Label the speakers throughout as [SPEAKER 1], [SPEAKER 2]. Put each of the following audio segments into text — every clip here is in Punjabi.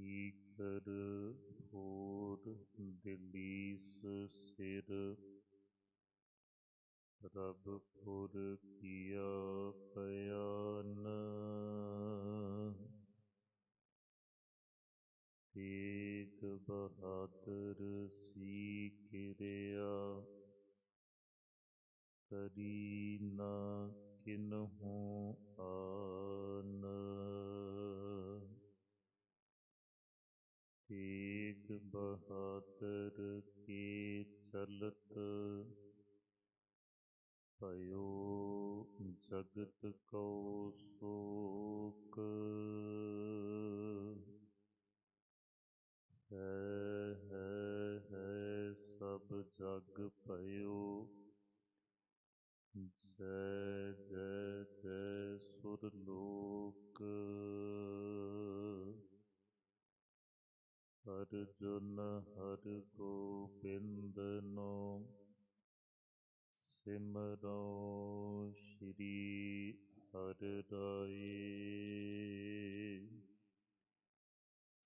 [SPEAKER 1] ਕੀਕਰ ਹੋਰ ਦਿਲੀਸ ਸਿਰ। ਪ੍ਰਭ ਪੁਰ ਕੀਆ ਭਯਾਨ ਤੇਗ ਬਹਾਦਰ ਸੀ ਕਿਰਿਆ। ਕਰੀ ਨਾ ਕਿਨਹੂ ਆਨ। ਬਹਾਦਰ ਕੀ ਚਲਤ? ਭਇਓ ਜਗਤ ਕਉ ਸੋਕ। ਹੈ ਹੈ ਹੈ ਸਭ ਜਗ ਭਇਓ। ਜੈ ਜੈ ਜੈ ਸੁਰ ਲੋਕ। ਅਰਜੁਨ ਹਰ ਗੋਬਿੰਦਨੋ ਸਿਮਰੋ ਸ਼੍ਰੀ ਹਰਿ ਰਾਏ।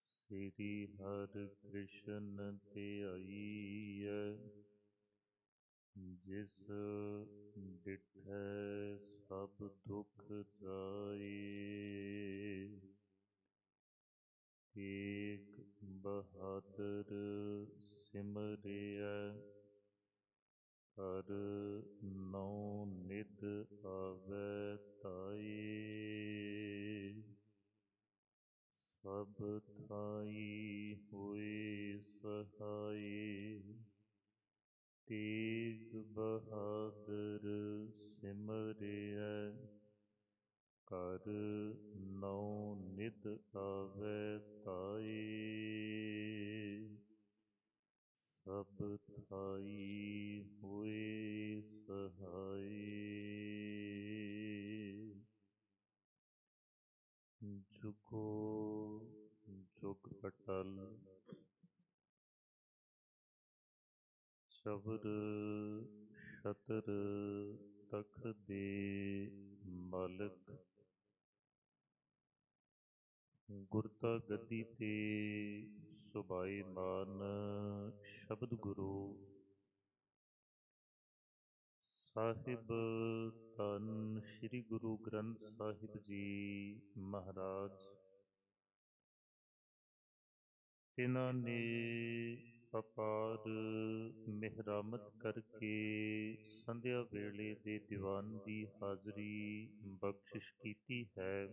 [SPEAKER 1] ਸ੍ਰੀ ਹਰਿ ਕ੍ਰਿਸ਼ਨ ਧਿਆਈਐ, ਜਿਸ ਡਿਠੈ ਸਭ ਦੁਖ ਜਾਏ। ਤੇਗ ਬਹਾਦਰ ਸਿਮਰਿਐ। ਹਰ ਨਉ ਨਿਧ ਆਵੈ ਤਾਈ। ਸਭ ਥਾਈ ਹੋਏ ਸਹਾਈ। ਤੇਗ ਬਹਾਦਰ ਸਿਮਰਿਐ। ਕਰ ਨਉ ਨਿਧ ਆਵੈ ਤਾਈ। ਸਭ ਥਾਈ ਹੋਏ ਸਹਾਈ। ਜੁਗੋ ਜੁਗ ਅਟਲ। ਚਵਰ ਛਤਰ ਤਖ ਦੇ ਮਾਲਕ। ਗੁਰਤਾ ਗੱਦੀ ਤੇ ਸੁਭਾਏ ਮਾਨ ਸ਼ਬਦ ਗੁਰੂ ਸਾਹਿਬ ਤਨ ਸ੍ਰੀ ਗੁਰੂ ਗ੍ਰੰਥ ਸਾਹਿਬ ਜੀ ਮਹਾਰਾਜ। ਤਿਨਾਂ ਨੇ ਅਪਾਰ ਮਿਹਰਮਤ ਕਰਕੇ ਸੰਧਿਆ ਵੇਲੇ ਦੇ ਦੀਵਾਨ ਦੀ ਹਾਜ਼ਰੀ ਬਖਸ਼ਿਸ਼ ਕੀਤੀ ਹੈ।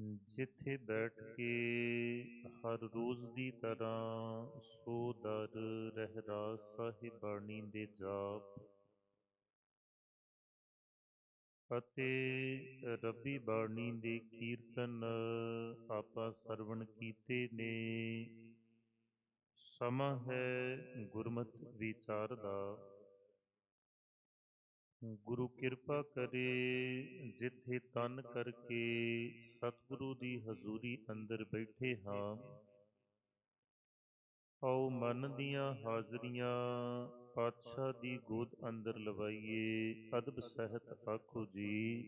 [SPEAKER 1] ਜਿੱਥੇ ਬੈਠ ਕੇ ਹਰ ਰੋਜ਼ ਦੀ ਤਰ੍ਹਾਂ ਸੋ ਦਰ ਰਹਿਰਾਸ ਸਾਹਿਬ ਬਾਣੀ ਦੇ ਜਾਪ। ਅਤੇ ਰੱਬੀ ਬਾਣੀ ਦੇ ਕੀਰਤਨ ਆਪਾਂ ਸਰਵਣ ਕੀਤੇ ਨੇ। ਸਮਾਂ ਹੈ ਗੁਰਮਤ ਵਿਚਾਰ ਦਾ। ਗੁਰੂ ਕਿਰਪਾ ਕਰੇ, ਜਿੱਥੇ ਤਨ ਕਰਕੇ ਸਤਿਗੁਰੂ ਦੀ ਹਜ਼ੂਰੀ ਅੰਦਰ ਬੈਠੇ ਹਾਂ। ਆਓ ਮਨ ਦੀਆਂ ਹਾਜ਼ਰੀਆਂ ਪਾਤਸ਼ਾਹ ਦੀ ਗੋਦ ਅੰਦਰ ਲਵਾਈਏ। ਅਦਬ ਸਹਿਤ ਆਖੋ ਜੀ,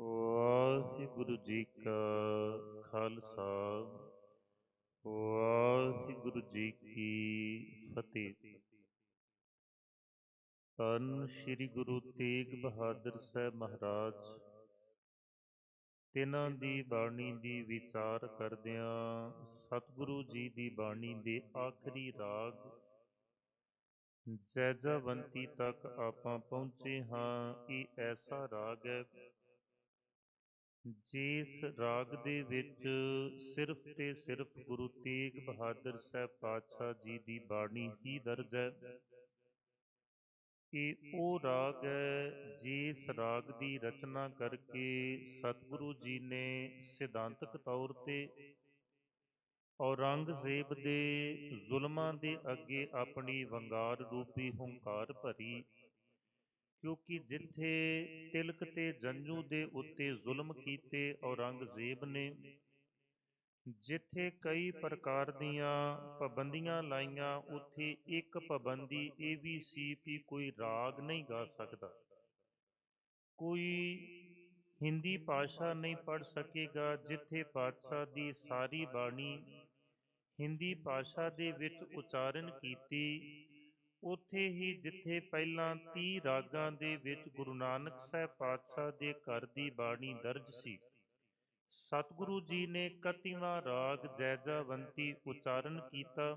[SPEAKER 1] ਵਾਹਿਗੁਰੂ ਜੀ ਕਾ ਖਾਲਸਾ। ਵਾਹਿਗੁਰੂ ਜੀ ਕੀ ਫਤਿਹ। ਤਨ ਸ੍ਰੀ ਗੁਰੂ ਤੇਗ ਬਹਾਦਰ ਸਾਹਿਬ ਮਹਾਰਾਜ। ਤਿਨਾਂ ਦੀ ਬਾਣੀ ਦੀ ਵਿਚਾਰ ਕਰਦਿਆਂ ਸਤਿਗੁਰੂ ਜੀ ਦੀ ਬਾਣੀ ਦੇ ਆਖਰੀ ਰਾਗ ਜੈਜਾਵੰਤੀ ਤੱਕ ਆਪਾਂ ਪਹੁੰਚੇ ਹਾਂ, ਇਹ ਐਸਾ ਰਾਗ ਹੈ, ਜਿਸ ਰਾਗ ਦੇ ਵਿੱਚ ਸਿਰਫ ਤੇ ਸਿਰਫ ਗੁਰੂ ਤੇਗ ਬਹਾਦਰ ਸਾਹਿਬ ਪਾਤਸ਼ਾਹ ਜੀ ਦੀ ਬਾਣੀ ਹੀ ਦਰਜ ਹੈ। ਇਹ ਉਹ ਰਾਗ ਹੈ ਜਿਸ ਰਾਗ ਦੀ ਰਚਨਾ ਕਰਕੇ ਸਤਿਗੁਰੂ ਜੀ ਨੇ ਸਿਧਾਂਤਕ ਤੌਰ ਤੇ ਔਰੰਗਜ਼ੇਬ ਦੇ ਜ਼ੁਲਮਾਂ ਦੇ ਅੱਗੇ ਆਪਣੀ ਵੰਗਾਰ ਰੂਪੀ ਹੰਕਾਰ ਭਰੀ ਕਿਉਂਕਿ ਜਿੱਥੇ ਤਿਲਕ ਤੇ ਜੰਜੂ ਦੇ ਉੱਤੇ ਜ਼ੁਲਮ ਕੀਤੇ ਔਰੰਗਜ਼ੇਬ ਨੇ ਜਿੱਥੇ ਕਈ ਪ੍ਰਕਾਰ ਦੀਆਂ ਪਾਬੰਦੀਆਂ ਲਾਈਆਂ, ਉੱਥੇ ਇੱਕ ਪਾਬੰਦੀ ਇਹ ਵੀ ਸੀ ਕਿ ਕੋਈ ਰਾਗ ਨਹੀਂ ਗਾ ਸਕਦਾ। ਕੋਈ ਹਿੰਦੀ ਭਾਸ਼ਾ ਨਹੀਂ ਪੜ ਸਕੇਗਾ, ਜਿੱਥੇ ਪਾਤਸ਼ਾਹ ਦੀ ਸਾਰੀ ਬਾਣੀ ਹਿੰਦੀ ਭਾਸ਼ਾ ਦੇ ਵਿੱਚ ਉਚਾਰਨ ਕੀਤੀ, ਉੱਥੇ ਹੀ ਜਿੱਥੇ ਪਹਿਲਾਂ 30 ਰਾਗਾਂ ਦੇ ਵਿੱਚ ਗੁਰੂ ਨਾਨਕ ਸਾਹਿਬ ਪਾਤਸ਼ਾਹ ਦੇ ਘਰ ਦੀ ਬਾਣੀ ਦਰਜ ਸੀ। ਸਤਿਗੁਰੂ ਜੀ ਨੇ 31ਵਾਂ ਰਾਗ ਜੈਜਾਵੰਤੀ ਉਚਾਰਨ ਕੀਤਾ।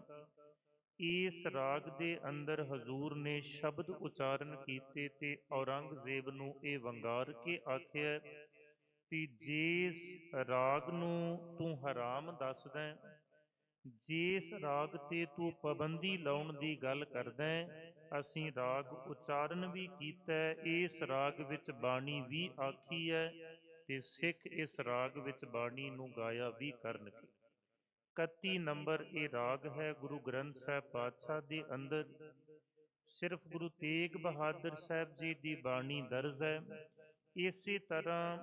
[SPEAKER 1] ਇਸ ਰਾਗ ਦੇ ਅੰਦਰ ਹਜ਼ੂਰ ਨੇ ਸ਼ਬਦ ਉਚਾਰਨ ਕੀਤੇ ਤੇ ਔਰੰਗਜ਼ੇਬ ਨੂੰ ਇਹ ਵੰਗਾਰ ਕੇ ਆਖਿਆ ਕਿ ਜਿਸ ਰਾਗ ਨੂੰ ਤੂੰ ਹਰਾਮ ਦੱਸਦਾ ਹੈ, ਜਿਸ ਰਾਗ ਤੇ ਤੂੰ ਪਾਬੰਦੀ ਲਾਉਣ ਦੀ ਗੱਲ ਕਰਦਾ ਅਸੀਂ ਰਾਗ ਉਚਾਰਨ ਵੀ ਕੀਤਾ ਇਸ ਰਾਗ ਵਿੱਚ ਬਾਣੀ ਵੀ ਆਖੀ ਹੈ। ਤੇ ਸਿੱਖ ਇਸ ਰਾਗ ਵਿੱਚ ਬਾਣੀ ਨੂੰ ਗਾਇਆ ਵੀ ਕਰਨਗੇ। 31 ਨੰਬਰ ਇਹ ਰਾਗ ਹੈ ਗੁਰੂ ਗ੍ਰੰਥ ਸਾਹਿਬ ਪਾਤਸ਼ਾਹ ਦੇ ਅੰਦਰ। ਸਿਰਫ ਗੁਰੂ ਤੇਗ ਬਹਾਦਰ ਸਾਹਿਬ ਜੀ ਦੀ ਬਾਣੀ ਦਰਜ ਹੈ। ਇਸੇ ਤਰ੍ਹਾਂ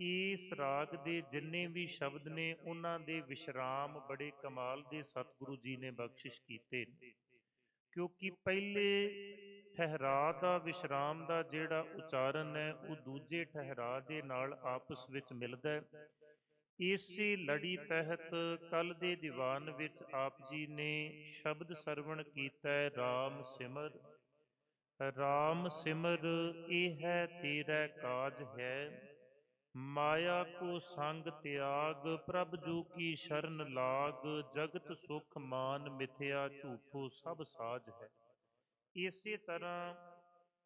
[SPEAKER 1] ਇਸ ਰਾਗ ਦੇ ਜਿੰਨੇ ਵੀ ਸ਼ਬਦ ਨੇ, ਉਹਨਾਂ ਦੇ ਵਿਸ਼ਰਾਮ ਬੜੇ ਕਮਾਲ ਦੇ ਸਤਿਗੁਰੂ ਜੀ ਨੇ ਬਖਸ਼ਿਸ਼ ਕੀਤੇ ਕਿਉਂਕਿ ਪਹਿਲੇ ਠਹਿਰਾ ਦਾ ਵਿਸ਼ਰਾਮ ਦਾ ਜਿਹੜਾ ਉਚਾਰਨ ਹੈ, ਉਹ ਦੂਜੇ ਠਹਿਰਾ ਦੇ ਨਾਲ ਆਪਸ ਵਿੱਚ ਮਿਲਦਾ ਹੈ। ਇਸੇ ਲੜੀ ਤਹਿਤ ਕੱਲ ਦੇ ਦੀਵਾਨ ਵਿੱਚ ਆਪ ਜੀ ਨੇ ਸ਼ਬਦ ਸਰਵਣ ਕੀਤਾ ਹੈ RAM ਸਿਮਰ। RAM ਸਿਮਰ, ਇਹ ਹੈ ਤੇਰਾ ਕਾਜ ਹੈ। ਮਾਇਆ ਕੋ ਸੰਗ ਤਿਆਗ, ਪ੍ਰਭ ਜੂ ਕੀ ਸ਼ਰਨ ਲਾਗ, ਜਗਤ ਸੁਖ ਮਾਨ ਮਿਥਿਆ ਝੂਠੋ ਸਭ ਸਾਜ ਹੈ। ਇਸੇ ਤਰ੍ਹਾਂ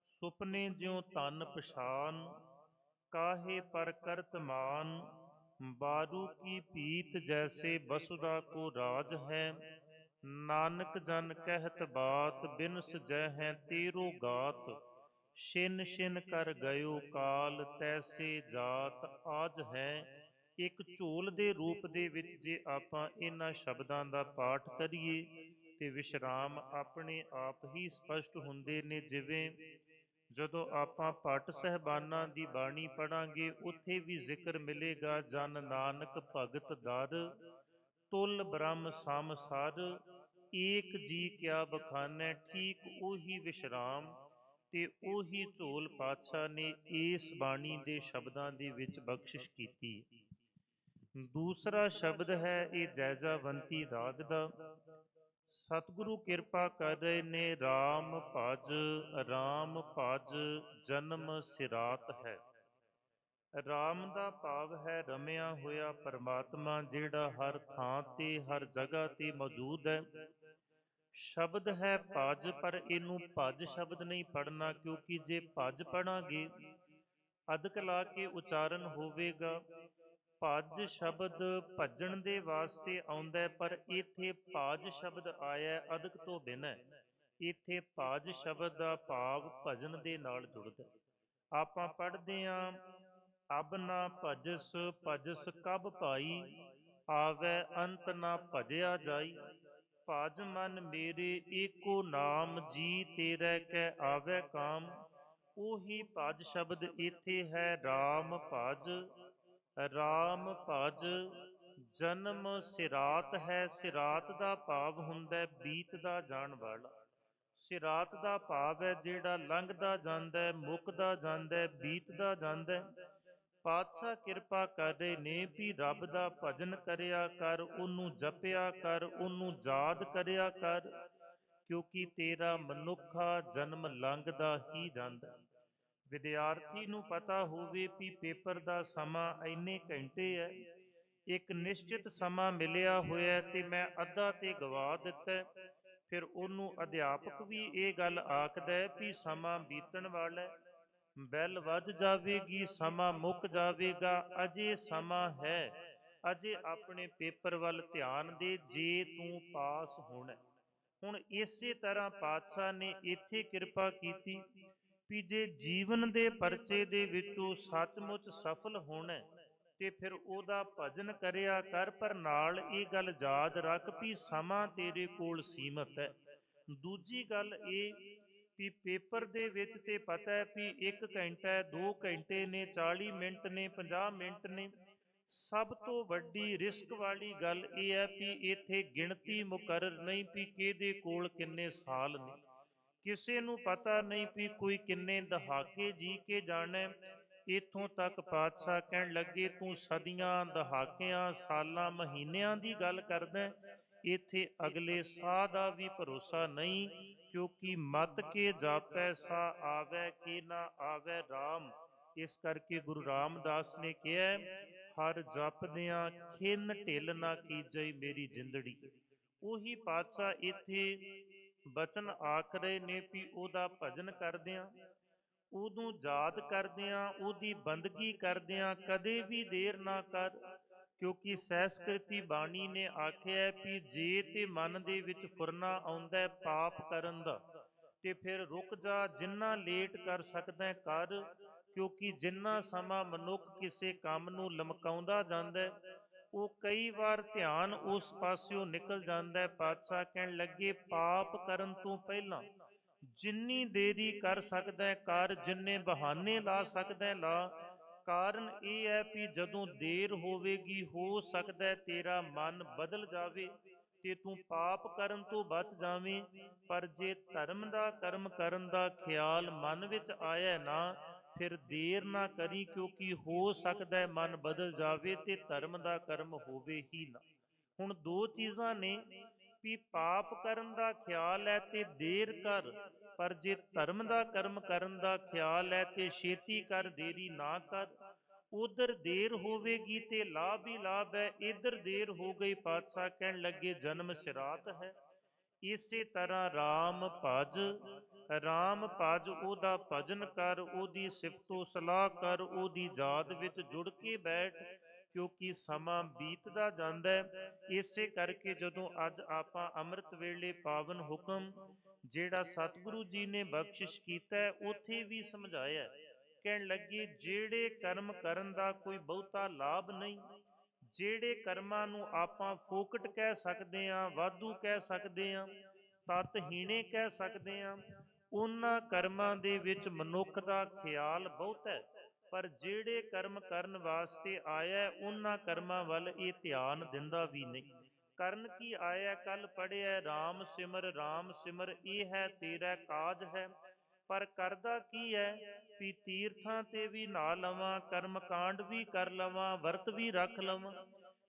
[SPEAKER 1] ਸੁਪਨੇ ਜਿਉ ਤਨ ਪਛਾਨ, ਕਾਹੇ ਪਰ ਕਰਤਮਾਨ ਬਾਰੂ ਕੀ ਪੀਤ ਜੈਸੇ ਬਸੁਦਾ ਕੋ ਰਾਜ ਹੈ। ਨਾਨਕ ਜਨ ਕਹਿਤ ਬਾਤ, ਬਿਨਸ ਜੈ ਹੈ ਤੇਰੋ ਗਾਤ, ਛਿਨ ਛਿਨ ਕਰ ਗਇਓ ਕਾਲ, ਤੈਸੇ ਜਾਤ ਆਜ ਹੈ। ਇੱਕ ਝੋਲ ਦੇ ਰੂਪ ਦੇ ਵਿੱਚ ਜੇ ਆਪਾਂ ਇਹਨਾਂ ਸ਼ਬਦਾਂ ਦਾ ਪਾਠ ਕਰੀਏ ਤੇ ਵਿਸ਼ਰਾਮ ਆਪਣੇ ਆਪ ਹੀ ਸਪਸ਼ਟ ਹੁੰਦੇ ਨੇ, ਜਿਵੇਂ ਜਦੋਂ ਆਪਾਂ ਪਟ ਸਹਿਬਾਨਾਂ ਦੀ ਬਾਣੀ ਪੜਾਂਗੇ ਉੱਥੇ ਵੀ ਜ਼ਿਕਰ ਮਿਲੇਗਾ, ਜਨ ਨਾਨਕ ਭਗਤ ਦਰ, ਤੁਲ ਬ੍ਰਹਮ ਸਮਸਾਰ ਏਕ ਜੀ ਕਿਆ ਬਖਾਨੈ। ਠੀਕ ਉਹੀ ਵਿਸ਼ਰਾਮ ਤੇ ਉਹੀ ਝੋਲ ਪਾਤਸ਼ਾਹ ਨੇ ਇਸ ਬਾਣੀ ਦੇ ਸ਼ਬਦਾਂ ਦੇ ਵਿੱਚ ਬਖਸ਼ਿਸ਼ ਕੀਤੀ। ਦੂਸਰਾ ਸ਼ਬਦ ਹੈ, ਇਹ ਜੈਜਾਵੰਤੀ ਰਾਗ ਦਾ। ਸਤਿਗੁਰੂ ਕਿਰਪਾ ਕਰ ਰਹੇ ਨੇ RAM ਭਜ RAM ਭਜ ਜਨਮ ਸਿਰਾਤ ਹੈ। RAM ਦਾ ਭਾਵ ਹੈ ਰਮਿਆ ਹੋਇਆ ਪਰਮਾਤਮਾ ਜਿਹੜਾ ਹਰ ਥਾਂ ਤੇ, ਹਰ ਜਗ੍ਹਾ ਤੇ ਮੌਜੂਦ ਹੈ। ਸ਼ਬਦ ਹੈ ਭਜ, ਪਰ ਇਹਨੂੰ ਭਜ ਸ਼ਬਦ ਨਹੀਂ ਪੜਨਾ ਕਿਉਂਕਿ ਜੇ ਭਜ ਪੜਾਂਗੇ ਅਦਕ ਲਾ ਕੇ ਉਚਾਰਨ ਹੋਵੇਗਾ। ਭਜ ਸ਼ਬਦ ਭੱਜਣ ਦੇ ਵਾਸਤੇ ਆਉਂਦਾ ਹੈ, ਪਰ ਇੱਥੇ ਭਾਜ ਸ਼ਬਦ ਆਇਆ ਹੈ ਅਦਕ ਤੋਂ ਬਿਨਾਂ ਇੱਥੇ ਭਾਜ ਸ਼ਬਦ ਦਾ ਭਾਵ ਭਜਨ ਦੇ ਨਾਲ ਜੁੜਦਾ ਹੈ। ਆਪਾਂ ਪੜ੍ਹਦੇ ਆਂ ਅਬ ਨਾ ਭਜਸ ਭਜਸ ਕਬ ਭਾਈ? ਆਵੈ ਅੰਤ ਨਾ ਭਜਿਆ ਜਾਈ। ਭਜ ਮਨ ਮੇਰੇ ਏਕੋ ਨਾਮ ਜੀ ਤੇਰੇ ਕੈ ਆਵੈ ਕਾਮ। ਉਹੀ ਭਜ ਸ਼ਬਦ ਇੱਥੇ ਹੈ RAM ਭਜ RAM ਭਜ ਜਨਮ ਸਿਰਾਤ ਹੈ, ਸਿਰਾਤ ਦਾ ਭਾਵ ਹੁੰਦਾ ਬੀਤਦਾ ਜਾਣ ਵਾਲਾ। ਸਿਰਾਤ ਦਾ ਭਾਵ ਹੈ ਜਿਹੜਾ ਲੰਘਦਾ ਜਾਂਦਾ ਹੈ, ਮੁੱਕਦਾ ਜਾਂਦਾ ਹੈ, ਬੀਤਦਾ ਜਾਂਦਾ ਹੈ। ਪਾਤਸ਼ਾਹ ਕਿਰਪਾ ਕਰ ਰਹੇ ਨੇ ਵੀ ਰੱਬ ਦਾ ਭਜਨ ਕਰਿਆ ਕਰ, ਉਹਨੂੰ ਜਪਿਆ ਕਰ, ਉਹਨੂੰ ਯਾਦ ਕਰਿਆ ਕਰ, ਕਿਉਂਕਿ ਤੇਰਾ ਮਨੁੱਖਾ ਜਨਮ ਲੰਘਦਾ ਹੀ ਜਾਂਦਾ ਵਿਦਿਆਰਥੀ ਨੂੰ ਪਤਾ ਹੋਵੇ ਵੀ ਪੇਪਰ ਦਾ ਸਮਾਂ ਇੰਨੇ ਘੰਟੇ ਹੈ। ਇੱਕ ਨਿਸ਼ਚਿਤ ਸਮਾਂ ਮਿਲਿਆ ਹੋਇਆ ਹੈ ਤੇ ਮੈਂ ਅੱਧਾ ਤੇ ਗਵਾ ਦਿੱਤਾ ਫਿਰ ਉਹਨੂੰ ਅਧਿਆਪਕ ਵੀ ਇਹ ਗੱਲ ਆਖਦਾ ਵੀ ਸਮਾਂ ਬੀਤਣ ਵਾਲਾ ਹੈ। ਬੈਲ ਵੱਜ ਜਾਵੇਗੀ, ਸਮਾਂ ਮੁੱਕ ਜਾਵੇਗਾ, ਅਜੇ ਸਮਾਂ ਹੈ। ਅਜੇ ਆਪਣੇ ਪੇਪਰ ਵੱਲ ਧਿਆਨ ਦੇ, ਜੇ ਤੂੰ ਪਾਸ ਹੋਣਾ ਹੁਣ ਇਸੇ ਤਰ੍ਹਾਂ ਪਾਤਸ਼ਾਹ ਨੇ ਇੱਥੇ ਕਿਰਪਾ ਕੀਤੀ। ਵੀ ਜੇ ਜੀਵਨ ਦੇ ਪਰਚੇ ਦੇ ਵਿੱਚੋਂ ਸੱਚਮੁੱਚ ਸਫਲ ਹੋਣਾ ਹੈ, ਤੇ ਫਿਰ ਉਹਦਾ ਭਜਨ ਕਰਿਆ ਕਰ ਪਰ ਨਾਲ ਇਹ ਗੱਲ ਯਾਦ ਰੱਖ ਵੀ ਸਮਾਂ ਤੇਰੇ ਕੋਲ ਸੀਮਤ ਹੈ। ਦੂਜੀ ਗੱਲ ਇਹ ਵੀ ਪੇਪਰ ਦੇ ਵਿੱਚ ਤੇ ਪਤਾ ਹੈ ਵੀ 1 ਘੰਟਾ ਹੈ 2 ਘੰਟੇ ਨੇ 40 ਮਿੰਟ ਨੇ 50 ਮਿੰਟ ਨੇ ਸਭ ਤੋਂ ਵੱਡੀ ਰਿਸਕ ਵਾਲੀ ਗੱਲ ਇਹ ਹੈ ਵੀ ਇੱਥੇ ਗਿਣਤੀ ਮੁਕਰਰ ਨਹੀਂ ਵੀ ਕਿਹਦੇ ਕੋਲ ਕਿੰਨੇ ਸਾਲ ਨੇ। ਕਿਸੇ ਨੂੰ ਪਤਾ ਨਹੀਂ ਵੀ ਕੋਈ ਕਿੰਨੇ ਦਹਾਕੇ ਜੀ ਕੇ ਜਾਣਾ ਹੈ। ਇਥੋਂ ਤੱਕ ਪਾਤਸ਼ਾਹ ਕਹਿਣ ਲੱਗੇ, ਤੂੰ ਸਦੀਆਂ, ਦਹਾਕਿਆਂ, ਸਾਲਾਂ, ਮਹੀਨਿਆਂ ਦੀ ਗੱਲ ਕਰਦਾ ਹੈ। ਇੱਥੇ ਅਗਲੇ ਸਾਹ ਦਾ ਵੀ ਭਰੋਸਾ ਨਹੀਂ, ਕਿਉਂਕਿ ਮਤ ਕੇ ਜਾਪੈ, ਸਾ ਆਵੈ, ਕਿ ਨਾ ਆਵੈ RAM ਇਸ ਕਰਕੇ ਗੁਰੂ ਰਾਮਦਾਸ ਨੇ ਕਿਹਾ, ਹਰ ਜਪਦਿਆਂ ਖਿੰਨ ਢਿੱਲ ਨਾ ਕੀਜਈ ਮੇਰੀ ਜਿੰਦੜੀ ਉਹੀ ਪਾਤਸ਼ਾਹ ਇੱਥੇ ਬਚਨ ਆਖ ਰਹੇ ਨੇ ਵੀ ਉਹਦਾ ਭਜਨ ਕਰਦਿਆਂ ਉਦੋਂ ਯਾਦ ਕਰਦਿਆਂ ਉਹਦੀ ਬੰਦਗੀ ਕਰਦਿਆਂ ਕਦੇ ਵੀ ਦੇਰ ਨਾ ਕਰ। ਕਿਉਂਕਿ ਸਹਿਸਕ੍ਰਿਤੀ ਬਾਣੀ ਨੇ ਆਖਿਆ ਹੈ ਵੀ ਜੇ ਤੇ ਮਨ ਦੇ ਵਿੱਚ ਫੁਰਨਾ ਆਉਂਦਾ ਹੈ ਪਾਪ ਕਰਨ ਦਾ, ਤੇ ਫਿਰ ਰੁਕ ਜਾ, ਜਿੰਨਾ ਲੇਟ ਕਰ ਸਕਦਾ ਕਰ। ਕਿਉਂਕਿ ਜਿੰਨਾ ਸਮਾਂ ਮਨੁੱਖ ਕਿਸੇ ਕੰਮ ਨੂੰ ਲਮਕਾਉਂਦਾ ਜਾਂਦਾ ਹੈ ਉਹ ਕਈ ਵਾਰ ਧਿਆਨ ਉਸ ਪਾਸਿਓਂ ਨਿਕਲ ਜਾਂਦਾ ਹੈ। ਪਾਤਸ਼ਾਹ ਕਹਿਣ ਲੱਗੇ, ਪਾਪ ਕਰਨ ਤੋਂ ਪਹਿਲਾਂ ਜਿੰਨੀ ਦੇਰੀ ਕਰ ਸਕਦਾ ਹੈ, ਕਰ ਜਿੰਨੇ ਬਹਾਨੇ ਲਾ ਸਕਦਾ ਹੈ, ਲਾ। ਕਾਰਨ ਇਹ ਹੈ ਕਿ ਜਦੋਂ ਦੇਰ ਹੋਵੇਗੀ, ਹੋ ਸਕਦਾ ਹੈ ਤੇਰਾ ਮਨ ਬਦਲ ਜਾਵੇ ਤੇ ਤੂੰ ਪਾਪ ਕਰਨ ਤੋਂ ਬਚ ਜਾਵੇਂ। ਪਰ ਜੇ ਧਰਮ ਦਾ ਕਰਮ ਕਰਨ ਦਾ ਖਿਆਲ ਮਨ ਵਿੱਚ ਆਇਆ ਨਾ ਫਿਰ ਦੇਰ ਨਾ ਕਰੀ ਕਿਉਂਕਿ ਹੋ ਸਕਦਾ ਹੈ ਮਨ ਬਦਲ ਜਾਵੇ ਤੇ ਧਰਮ ਦਾ ਕਰਮ ਹੋਵੇ ਹੀ ਨਾ। ਹੁਣ ਦੋ ਚੀਜ਼ਾਂ ਨੇ ਵੀ ਪਾਪ ਕਰਨ ਦਾ ਖਿਆਲ ਹੈ ਤੇ ਦੇਰ ਕਰ, ਪਰ ਜੇ ਧਰਮ ਦਾ ਕਰਮ ਕਰਨ ਦਾ ਖਿਆਲ ਹੈ ਤੇ ਛੇਤੀ ਕਰ, ਦੇਰੀ ਨਾ ਕਰ। ਉਧਰ ਦੇਰ ਹੋਵੇਗੀ ਤੇ ਲਾਭ ਹੀ ਲਾਭ ਹੈ, ਇਧਰ ਦੇਰ ਹੋ ਗਈ ਪਾਤਸ਼ਾਹ ਕਹਿਣ ਲੱਗੇ, ਜਨਮ ਸ਼ਰਾਤ ਹੈ। ਇਸੇ ਤਰ੍ਹਾਂ RAM ਭਜ RAM ਭਜ ਉਹਦਾ ਭਜਨ ਕਰ, ਉਹਦੀ ਸਿਫਤੋ ਸਲਾਹ ਕਰ, ਉਹਦੀ ਯਾਦ ਵਿੱਚ ਜੁੜ ਕੇ ਬੈਠ, ਕਿਉਂਕਿ ਸਮਾਂ ਬੀਤਦਾ ਜਾਂਦਾ ਹੈ। ਇਸੇ ਕਰਕੇ ਜਦੋਂ ਅੱਜ ਆਪਾਂ ਅੰਮ੍ਰਿਤ ਵੇਲੇ ਪਾਵਨ ਹੁਕਮ, ਜਿਹੜਾ ਸਤਿਗੁਰੂ ਜੀ ਨੇ ਬਖਸ਼ਿਸ਼ ਕੀਤਾ ਹੈ, ਉਥੇ ਵੀ ਸਮਝਾਇਆ ਕਹਿਣ ਲੱਗੇ, ਜਿਹੜੇ ਕਰਮ ਕਰਨ ਦਾ ਕੋਈ ਬਹੁਤਾ ਲਾਭ ਨਹੀਂ, ਜਿਹੜੇ ਕਰਮਾਂ ਨੂੰ ਆਪਾਂ ਫੋਕਟ ਕਹਿ ਸਕਦੇ ਹਾਂ, ਵਾਧੂ ਕਹਿ ਸਕਦੇ ਹਾਂ ਤਤਹੀਣੇ ਕਹਿ ਸਕਦੇ ਹਾਂ ਉਹਨਾਂ ਕਰਮਾਂ ਦੇ ਵਿੱਚ ਮਨੁੱਖ ਦਾ ਖਿਆਲ ਬਹੁਤ ਹੈ, ਪਰ ਜਿਹੜੇ ਕਰਮ ਕਰਨ ਵਾਸਤੇ ਆਇਆ ਉਹਨਾਂ ਕਰਮਾਂ ਵੱਲ ਇਹ ਧਿਆਨ ਦਿੰਦਾ ਵੀ ਨਹੀਂ। ਕਰਨ ਕੀ ਆਇਆ ਕੱਲ ਪੜਿਆ RAM ਸਿਮਰ RAM ਸਿਮਰ, ਇਹ ਹੈ, ਤੇਰਾ ਕਾਜ ਹੈ। ਪਰ ਕਰਦਾ ਕੀ ਹੈ, ਵੀ ਤੀਰਥਾਂ ਤੇ ਵੀ ਨਾ ਲਵਾਂ ਕਰਮ ਕਾਂਡ ਵੀ ਕਰ ਲਵਾਂ, ਵਰਤ ਵੀ ਰੱਖ ਲਵਾਂ।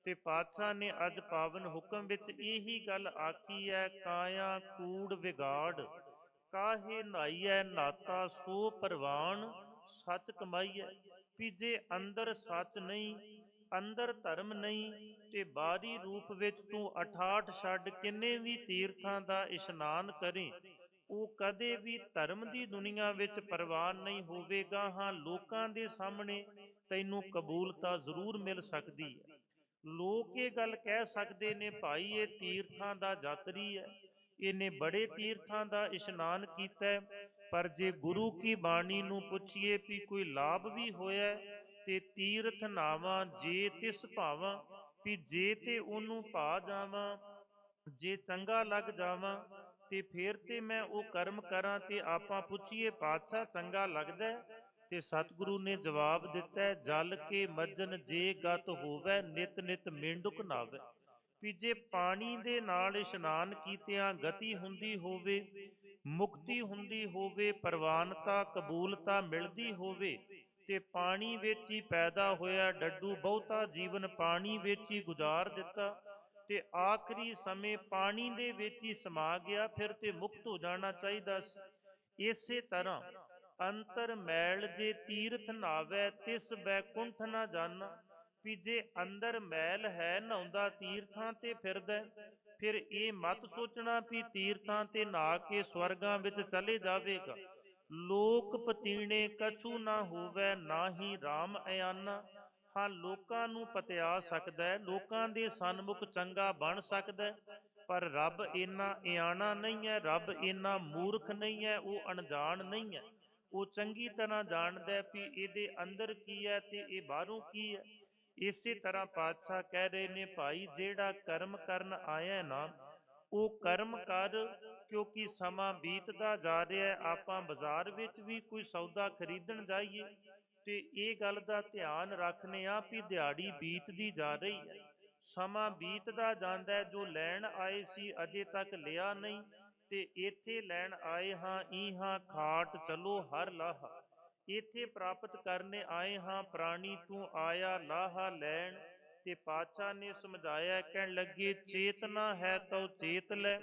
[SPEAKER 1] ਤੇ ਪਾਤਸ਼ਾਹ ਨੇ ਅੱਜ ਪਾਵਨ ਹੁਕਮ ਵਿੱਚ ਇਹੀ ਗੱਲ ਆਖੀ ਹੈ, ਕਾਇਆ ਕੂੜ ਵਿਗਾੜ। ਕਾਹੇ ਨਾਈਐ ਨਾਤਾ ਸੋ ਪਰਵਾਨ, ਸੱਚ ਕਮਾਈਐ। ਵੀ ਅੰਦਰ ਸੱਚ ਨਹੀਂ, ਅੰਦਰ ਧਰਮ ਨਹੀਂ, ਤੇ ਬਾਹਰੀ ਰੂਪ ਵਿੱਚ ਤੂੰ ਅਠਾਠ ਛੱਡ ਕਿੰਨੇ ਵੀ ਤੀਰਥਾਂ ਦਾ ਇਸ਼ਨਾਨ ਕਰੇ, ਉਹ ਕਦੇ ਵੀ ਧਰਮ ਦੀ ਦੁਨੀਆ ਵਿੱਚ ਪ੍ਰਵਾਨ ਨਹੀਂ ਹੋਵੇਗਾ। ਹਾਂ, ਲੋਕਾਂ ਦੇ ਸਾਹਮਣੇ ਤੈਨੂੰ ਕਬੂਲਤਾ ਜ਼ਰੂਰ ਮਿਲ ਸਕਦੀ ਹੈ ਲੋਕ ਇਹ ਗੱਲ ਕਹਿ ਸਕਦੇ ਨੇ, ਭਾਈ, ਇਹ ਤੀਰਥਾਂ ਦਾ ਯਾਤਰੀ ਹੈ ਇਹਨੇ ਬੜੇ ਤੀਰਥਾਂ ਦਾ ਇਸ਼ਨਾਨ ਕੀਤਾ ਪਰ ਜੇ ਗੁਰੂ ਕੀ ਬਾਣੀ ਨੂੰ ਪੁੱਛੀਏ ਵੀ ਕੋਈ ਲਾਭ ਵੀ ਹੋਇਆ ਹੈ, ਤੇ ਤੀਰਥ ਨਾਵਾਂ ਜੇ ਤਿਸ ਭਾਵਾਂ ਵੀ ਜੇ ਤੇ ਉਹਨੂੰ ਪਾ ਜਾਵਾਂ ਜੇ ਚੰਗਾ ਲੱਗ ਜਾਵਾਂ ਤੇ ਫਿਰ ਤੇ ਮੈਂ ਉਹ ਕਰਮ ਕਰਾਂ ਤੇ ਆਪਾਂ ਪੁੱਛੀਏ ਪਾਤਸ਼ਾਹ ਚੰਗਾ ਲੱਗਦਾ ਤੇ ਸਤਿਗੁਰੂ ਨੇ ਜਵਾਬ ਦਿੱਤਾ ਜਲ ਕੇ ਮੱਜਨ ਜੇ ਗਤ ਹੋਵੇ ਨਿਤ ਨਿਤ ਮੇਂਡੁਕ ਨਾਵੇ। ਵੀ ਜੇ ਪਾਣੀ ਦੇ ਨਾਲ ਇਸ਼ਨਾਨ ਕੀਤਿਆਂ ਗਤੀ ਹੁੰਦੀ ਹੋਵੇ, ਮੁਕਤੀ ਹੁੰਦੀ ਹੋਵੇ, ਪ੍ਰਵਾਨਤਾ, ਕਬੂਲਤਾ ਮਿਲਦੀ ਹੋਵੇ, ਤੇ ਪਾਣੀ ਵਿੱਚ ਹੀ ਪੈਦਾ ਹੋਇਆ ਡੱਡੂ ਬਹੁਤਾ ਜੀਵਨ ਪਾਣੀ ਵਿੱਚ ਹੀ ਗੁਜ਼ਾਰ ਦਿੱਤਾ, ਤੇ ਆਖਰੀ ਸਮੇਂ ਪਾਣੀ ਦੇ ਵਿੱਚ ਹੀ ਸਮਾ ਗਿਆ, ਫਿਰ ਤੇ ਮੁਕਤ ਹੋ ਜਾਣਾ ਚਾਹੀਦਾ ਸੀ। ਇਸੇ ਤਰ੍ਹਾਂ ਅੰਤਰ ਮੈਲ ਜੇ ਤੀਰਥ ਨਾਵੇ, ਤਿਸ ਬੈਕੁੰਠ ਨਾ ਜਾਣਾ ਵੀ ਜੇ ਅੰਦਰ ਮੈਲ ਹੈ ਨਹਾਉਂਦਾ ਤੀਰਥਾਂ ਤੇ ਫਿਰਦਾ ਫਿਰ ਇਹ ਮਤ ਸੋਚਣਾ ਵੀ ਤੀਰਥਾਂ ਤੇ ਨਹਾ ਕੇ ਸਵਰਗਾਂ ਵਿੱਚ ਚਲੇ ਜਾਵੇਗਾ। ਲੋਕ ਪਤੀਣੇ ਕਛੂ ਨਾ ਹੋਵੇ, ਨਾ ਹੀ RAM ਅਯਾਨਾ। ਹਾਂ, ਲੋਕਾਂ ਨੂੰ ਪਤਿਆ ਸਕਦਾ ਹੈ, ਲੋਕਾਂ ਦੇ ਸਨਮੁਖ ਚੰਗਾ ਬਣ ਸਕਦਾ ਹੈ। ਪਰ ਰੱਬ ਇੰਨਾ ਇਆਣਾ ਨਹੀਂ ਹੈ, ਰੱਬ ਇੰਨਾ ਮੂਰਖ ਨਹੀਂ ਹੈ, ਉਹ ਅਣਜਾਣ ਨਹੀਂ ਹੈ। ਉਹ ਚੰਗੀ ਤਰ੍ਹਾਂ ਜਾਣਦਾ ਹੈ ਵੀ ਇਹਦੇ ਅੰਦਰ ਕੀ ਹੈ ਤੇ ਇਹ ਬਾਹਰੋਂ ਕੀ ਹੈ। ਇਸੇ ਤਰ੍ਹਾਂ ਪਾਤਸ਼ਾਹ ਕਹਿ ਰਹੇ ਨੇ, ਭਾਈ, ਜਿਹੜਾ ਕਰਮ ਕਰਨ ਆਇਆ ਨਾ, ਉਹ ਕਰਮ ਕਰ, ਕਿਉਂਕਿ ਸਮਾਂ ਬੀਤਦਾ ਜਾ ਰਿਹਾ ਹੈ, ਆਪਾਂ ਬਾਜ਼ਾਰ ਵਿੱਚ ਵੀ ਕੋਈ ਸੌਦਾ ਖਰੀਦਣ ਜਾਈਏ। ਤੇ ਇਹ ਗੱਲ ਦਾ ਧਿਆਨ ਰੱਖਨੇ ਆ ਵੀ ਦਿਹਾੜੀ ਬੀਤਦੀ ਜਾ ਰਹੀ ਹੈ। ਸਮਾਂ ਬੀਤਦਾ ਜਾਂਦਾ ਹੈ, ਜੋ ਲੈਣ ਆਏ ਸੀ, ਅਜੇ ਤੱਕ ਲਿਆ ਨਹੀਂ। ਤੇ ਇੱਥੇ ਲੈਣ ਆਏ ਹਾਂ ਈ ਹਾਂ ਖਾਟ, ਚਲੋ, ਹਰ ਲਾਹ। ਇੱਥੇ ਪ੍ਰਾਪਤ ਕਰਨੇ ਆਏ ਹਾਂ, ਪ੍ਰਾਣੀ ਤੂੰ ਆਇਆ, ਲਾਹਾ ਲੈਣ ਤੇ ਪਾਤਸ਼ਾਹ ਨੇ ਸਮਝਾਇਆ, ਕਹਿਣ ਲੱਗੇ, ਚੇਤਨਾ ਹੈ ਤਉ ਚੇਤ ਲੈ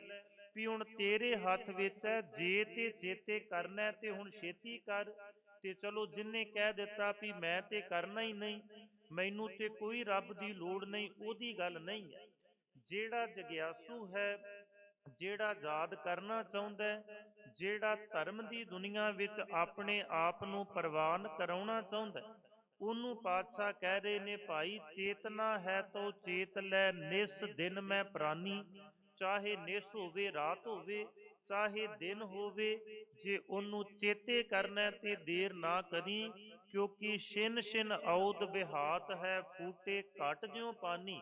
[SPEAKER 1] ਵੀ ਹੁਣ ਤੇਰੇ ਹੱਥ ਵਿੱਚ ਹੈ, ਜੇ ਤੇ ਚੇਤੇ ਕਰਨਾ ਤੇ ਹੁਣ ਛੇਤੀ ਕਰ, ਤੇ ਚਲੋ ਜਿੰਨੇ ਕਹਿ ਦਿੱਤਾ ਵੀ ਮੈਂ ਤੇ ਕਰਨਾ ਹੀ ਨਹੀਂ, ਮੈਨੂੰ ਤੇ ਕੋਈ ਰੱਬ ਦੀ ਲੋੜ ਨਹੀਂ, ਉਹਦੀ ਗੱਲ ਨਹੀਂ ਹੈ। ਜਿਹੜਾ ਜਗਿਆਸੂ ਹੈ, ਜਿਹੜਾ ਯਾਦ ਕਰਨਾ ਚਾਹੁੰਦਾ ਜਿਹੜਾ ਧਰਮ ਦੀ ਦੁਨੀਆ ਵਿੱਚ ਆਪਣੇ ਆਪ ਨੂੰ ਪ੍ਰਵਾਨ ਕਰਾਉਣਾ ਚਾਹੁੰਦਾ ਉਹਨੂੰ ਪਾਤਸ਼ਾਹ ਕਹਿ ਰਹੇ ਨੇ, ਭਾਈ, ਚੇਤਨਾ ਹੈ ਤੋ ਚੇਤ ਲੈ, ਨਿਸ ਦਿਨ ਮੈਂ ਪ੍ਰਾਨੀ। ਚਾਹੇ ਨਿਸ ਹੋਵੇ, ਰਾਤ ਹੋਵੇ, ਚਾਹੇ ਦਿਨ ਹੋਵੇ, ਜੇ ਉਹਨੂੰ ਚੇਤੇ ਕਰਨਾ ਤੇ ਦੇਰ ਨਾ ਕਰੀ, ਕਿਉਂਕਿ ਛਿਨ ਛਿਨ ਔਦ ਵਿਹਾਤ ਹੈ, ਫੂਟੇ ਘਟ ਜਿਉ ਪਾਣੀ।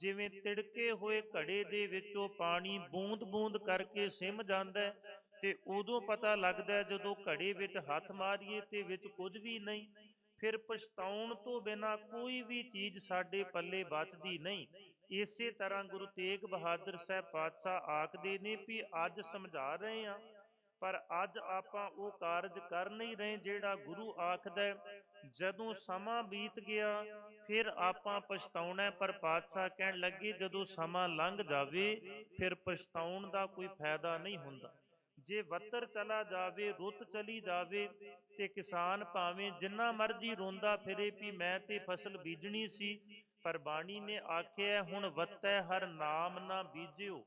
[SPEAKER 1] ਜਿਵੇਂ ਤਿੜਕੇ ਹੋਏ ਘੜੇ ਦੇ ਵਿੱਚੋਂ ਪਾਣੀ ਬੂੰਦ-ਬੂੰਦ ਕਰਕੇ ਸਿਮ ਜਾਂਦਾ ਤੇ ਉਦੋਂ ਪਤਾ ਲੱਗਦਾ ਜਦੋਂ ਘੜੇ ਵਿੱਚ ਹੱਥ ਮਾਰੀਏ ਤੇ ਵਿੱਚ ਕੁਝ ਵੀ ਨਹੀਂ, ਫਿਰ ਪਛਤਾਉਣ ਤੋਂ ਬਿਨਾ ਕੋਈ ਵੀ ਚੀਜ਼ ਸਾਡੇ ਪੱਲੇ ਬਚਦੀ ਨਹੀਂ। ਇਸੇ ਤਰ੍ਹਾਂ ਗੁਰੂ ਤੇਗ ਬਹਾਦਰ ਸਾਹਿਬ ਪਾਤਸ਼ਾਹ ਆਖਦੇ ਨੇ ਵੀ ਅੱਜ ਸਮਝਾ ਰਹੇ ਆ ਪਰ ਅੱਜ ਆਪਾਂ ਉਹ ਕਾਰਜ ਕਰ ਨਹੀਂ ਰਹੇ ਜਿਹੜਾ ਗੁਰੂ ਆਖਦਾ ਜਦੋਂ ਸਮਾਂ ਬੀਤ ਗਿਆ, ਫਿਰ ਆਪਾਂ ਪਛਤਾਉਣਾ ਪਰ ਪਾਤਸ਼ਾਹ ਕਹਿਣ ਲੱਗੇ ਜਦੋਂ ਸਮਾਂ ਲੰਘ ਜਾਵੇ, ਫਿਰ ਪਛਤਾਉਣ ਦਾ ਕੋਈ ਫਾਇਦਾ ਨਹੀਂ ਹੁੰਦਾ। ਜੇ ਵੱਤਰ ਚਲਾ ਜਾਵੇ, ਰੁੱਤ ਚਲੀ ਜਾਵੇ ਤੇ ਕਿਸਾਨ ਭਾਵੇਂ ਜਿੰਨਾ ਮਰਜ਼ੀ ਰੋਂਦਾ ਫਿਰੇ ਵੀ ਮੈਂ ਤੇ ਫਸਲ ਬੀਜਣੀ ਸੀ, ਪਰ ਬਾਣੀ ਨੇ ਆਖਿਆ ਹੁਣ ਵੱਤੈ ਹਰ ਨਾਮ ਨਾ ਬੀਜਿਓ।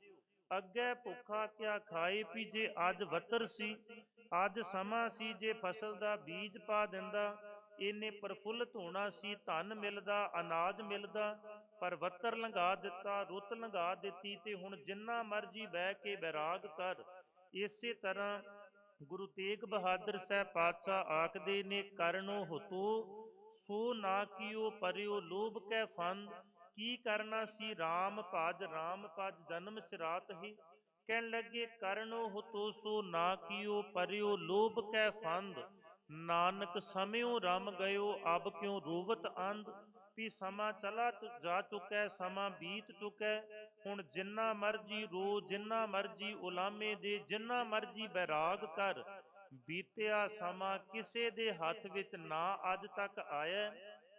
[SPEAKER 1] ਅੱਗੇ ਭੁੱਖਾ ਕਿਆ ਖਾਏ ਵੀ ਜੇ ਅੱਜ ਵੱਤਰ ਸੀ, ਅੱਜ ਸਮਾਂ ਸੀ ਜੇ ਫਸਲ ਦਾ ਬੀਜ ਪਾ ਦਿੰਦਾ। ਇਹਨੇ ਪ੍ਰਫੁੱਲਤ ਹੋਣਾ ਸੀ, ਧਨ ਮਿਲਦਾ, ਅਨਾਜ ਮਿਲਦਾ, ਪਰ ਵੱਤਰ ਲੰਘਾ ਦਿੱਤਾ, ਰੁੱਤ ਲੰਘਾ ਦਿੱਤੀ ਤੇ ਹੁਣ ਜਿੰਨਾ ਮਰਜ਼ੀ ਬਹਿ ਕੇ ਬੈਰਾਗ ਕਰ। ਇਸੇ ਤਰ੍ਹਾਂ ਗੁਰੂ ਤੇਗ ਬਹਾਦਰ ਸਾਹਿਬ ਪਾਤਸ਼ਾਹ ਆਖਦੇ ਨੇ, ਕਰਨੋ ਹਤੋ ਸੋ ਨਾ ਕੀਓ ਪਰਿਓ ਲੋਭ ਕੈ ਫੰਦ। ਕੀ ਕਰਨਾ ਸੀ? RAM ਭਜ RAM ਭਜ, ਜਨਮ ਸਿਰਾਤ ਹੀ। ਕਹਿਣ ਲੱਗੇ, ਕਰਨੋ ਹਤੋ ਸੋ ਨਾ ਕੀਓ ਪਰਿਓ ਲੋਭ ਕੈ ਫੰਦ। ਨਾਨਕ ਸਮਿਉ ਰਮ ਗਇਓ, ਅਬ ਕਿਉ ਰੋਵਤ ਅੰਧ। ਵੀ ਸਮਾਂ ਚਲਾ ਜਾ ਚੁੱਕਾ, ਸਮਾਂ ਬੀਤ ਚੁੱਕਾ ਹੁਣ ਜਿੰਨਾ ਮਰਜ਼ੀ ਰੋ, ਜਿੰਨਾ ਮਰਜ਼ੀ ਉਲਾਮੇ ਦੇ, ਜਿੰਨਾ ਮਰਜ਼ੀ ਬੈਰਾਗ ਕਰ, ਬੀਤਿਆ ਸਮਾਂ ਕਿਸੇ ਦੇ ਹੱਥ ਵਿੱਚ ਨਾ ਅੱਜ ਤੱਕ ਆਇਆ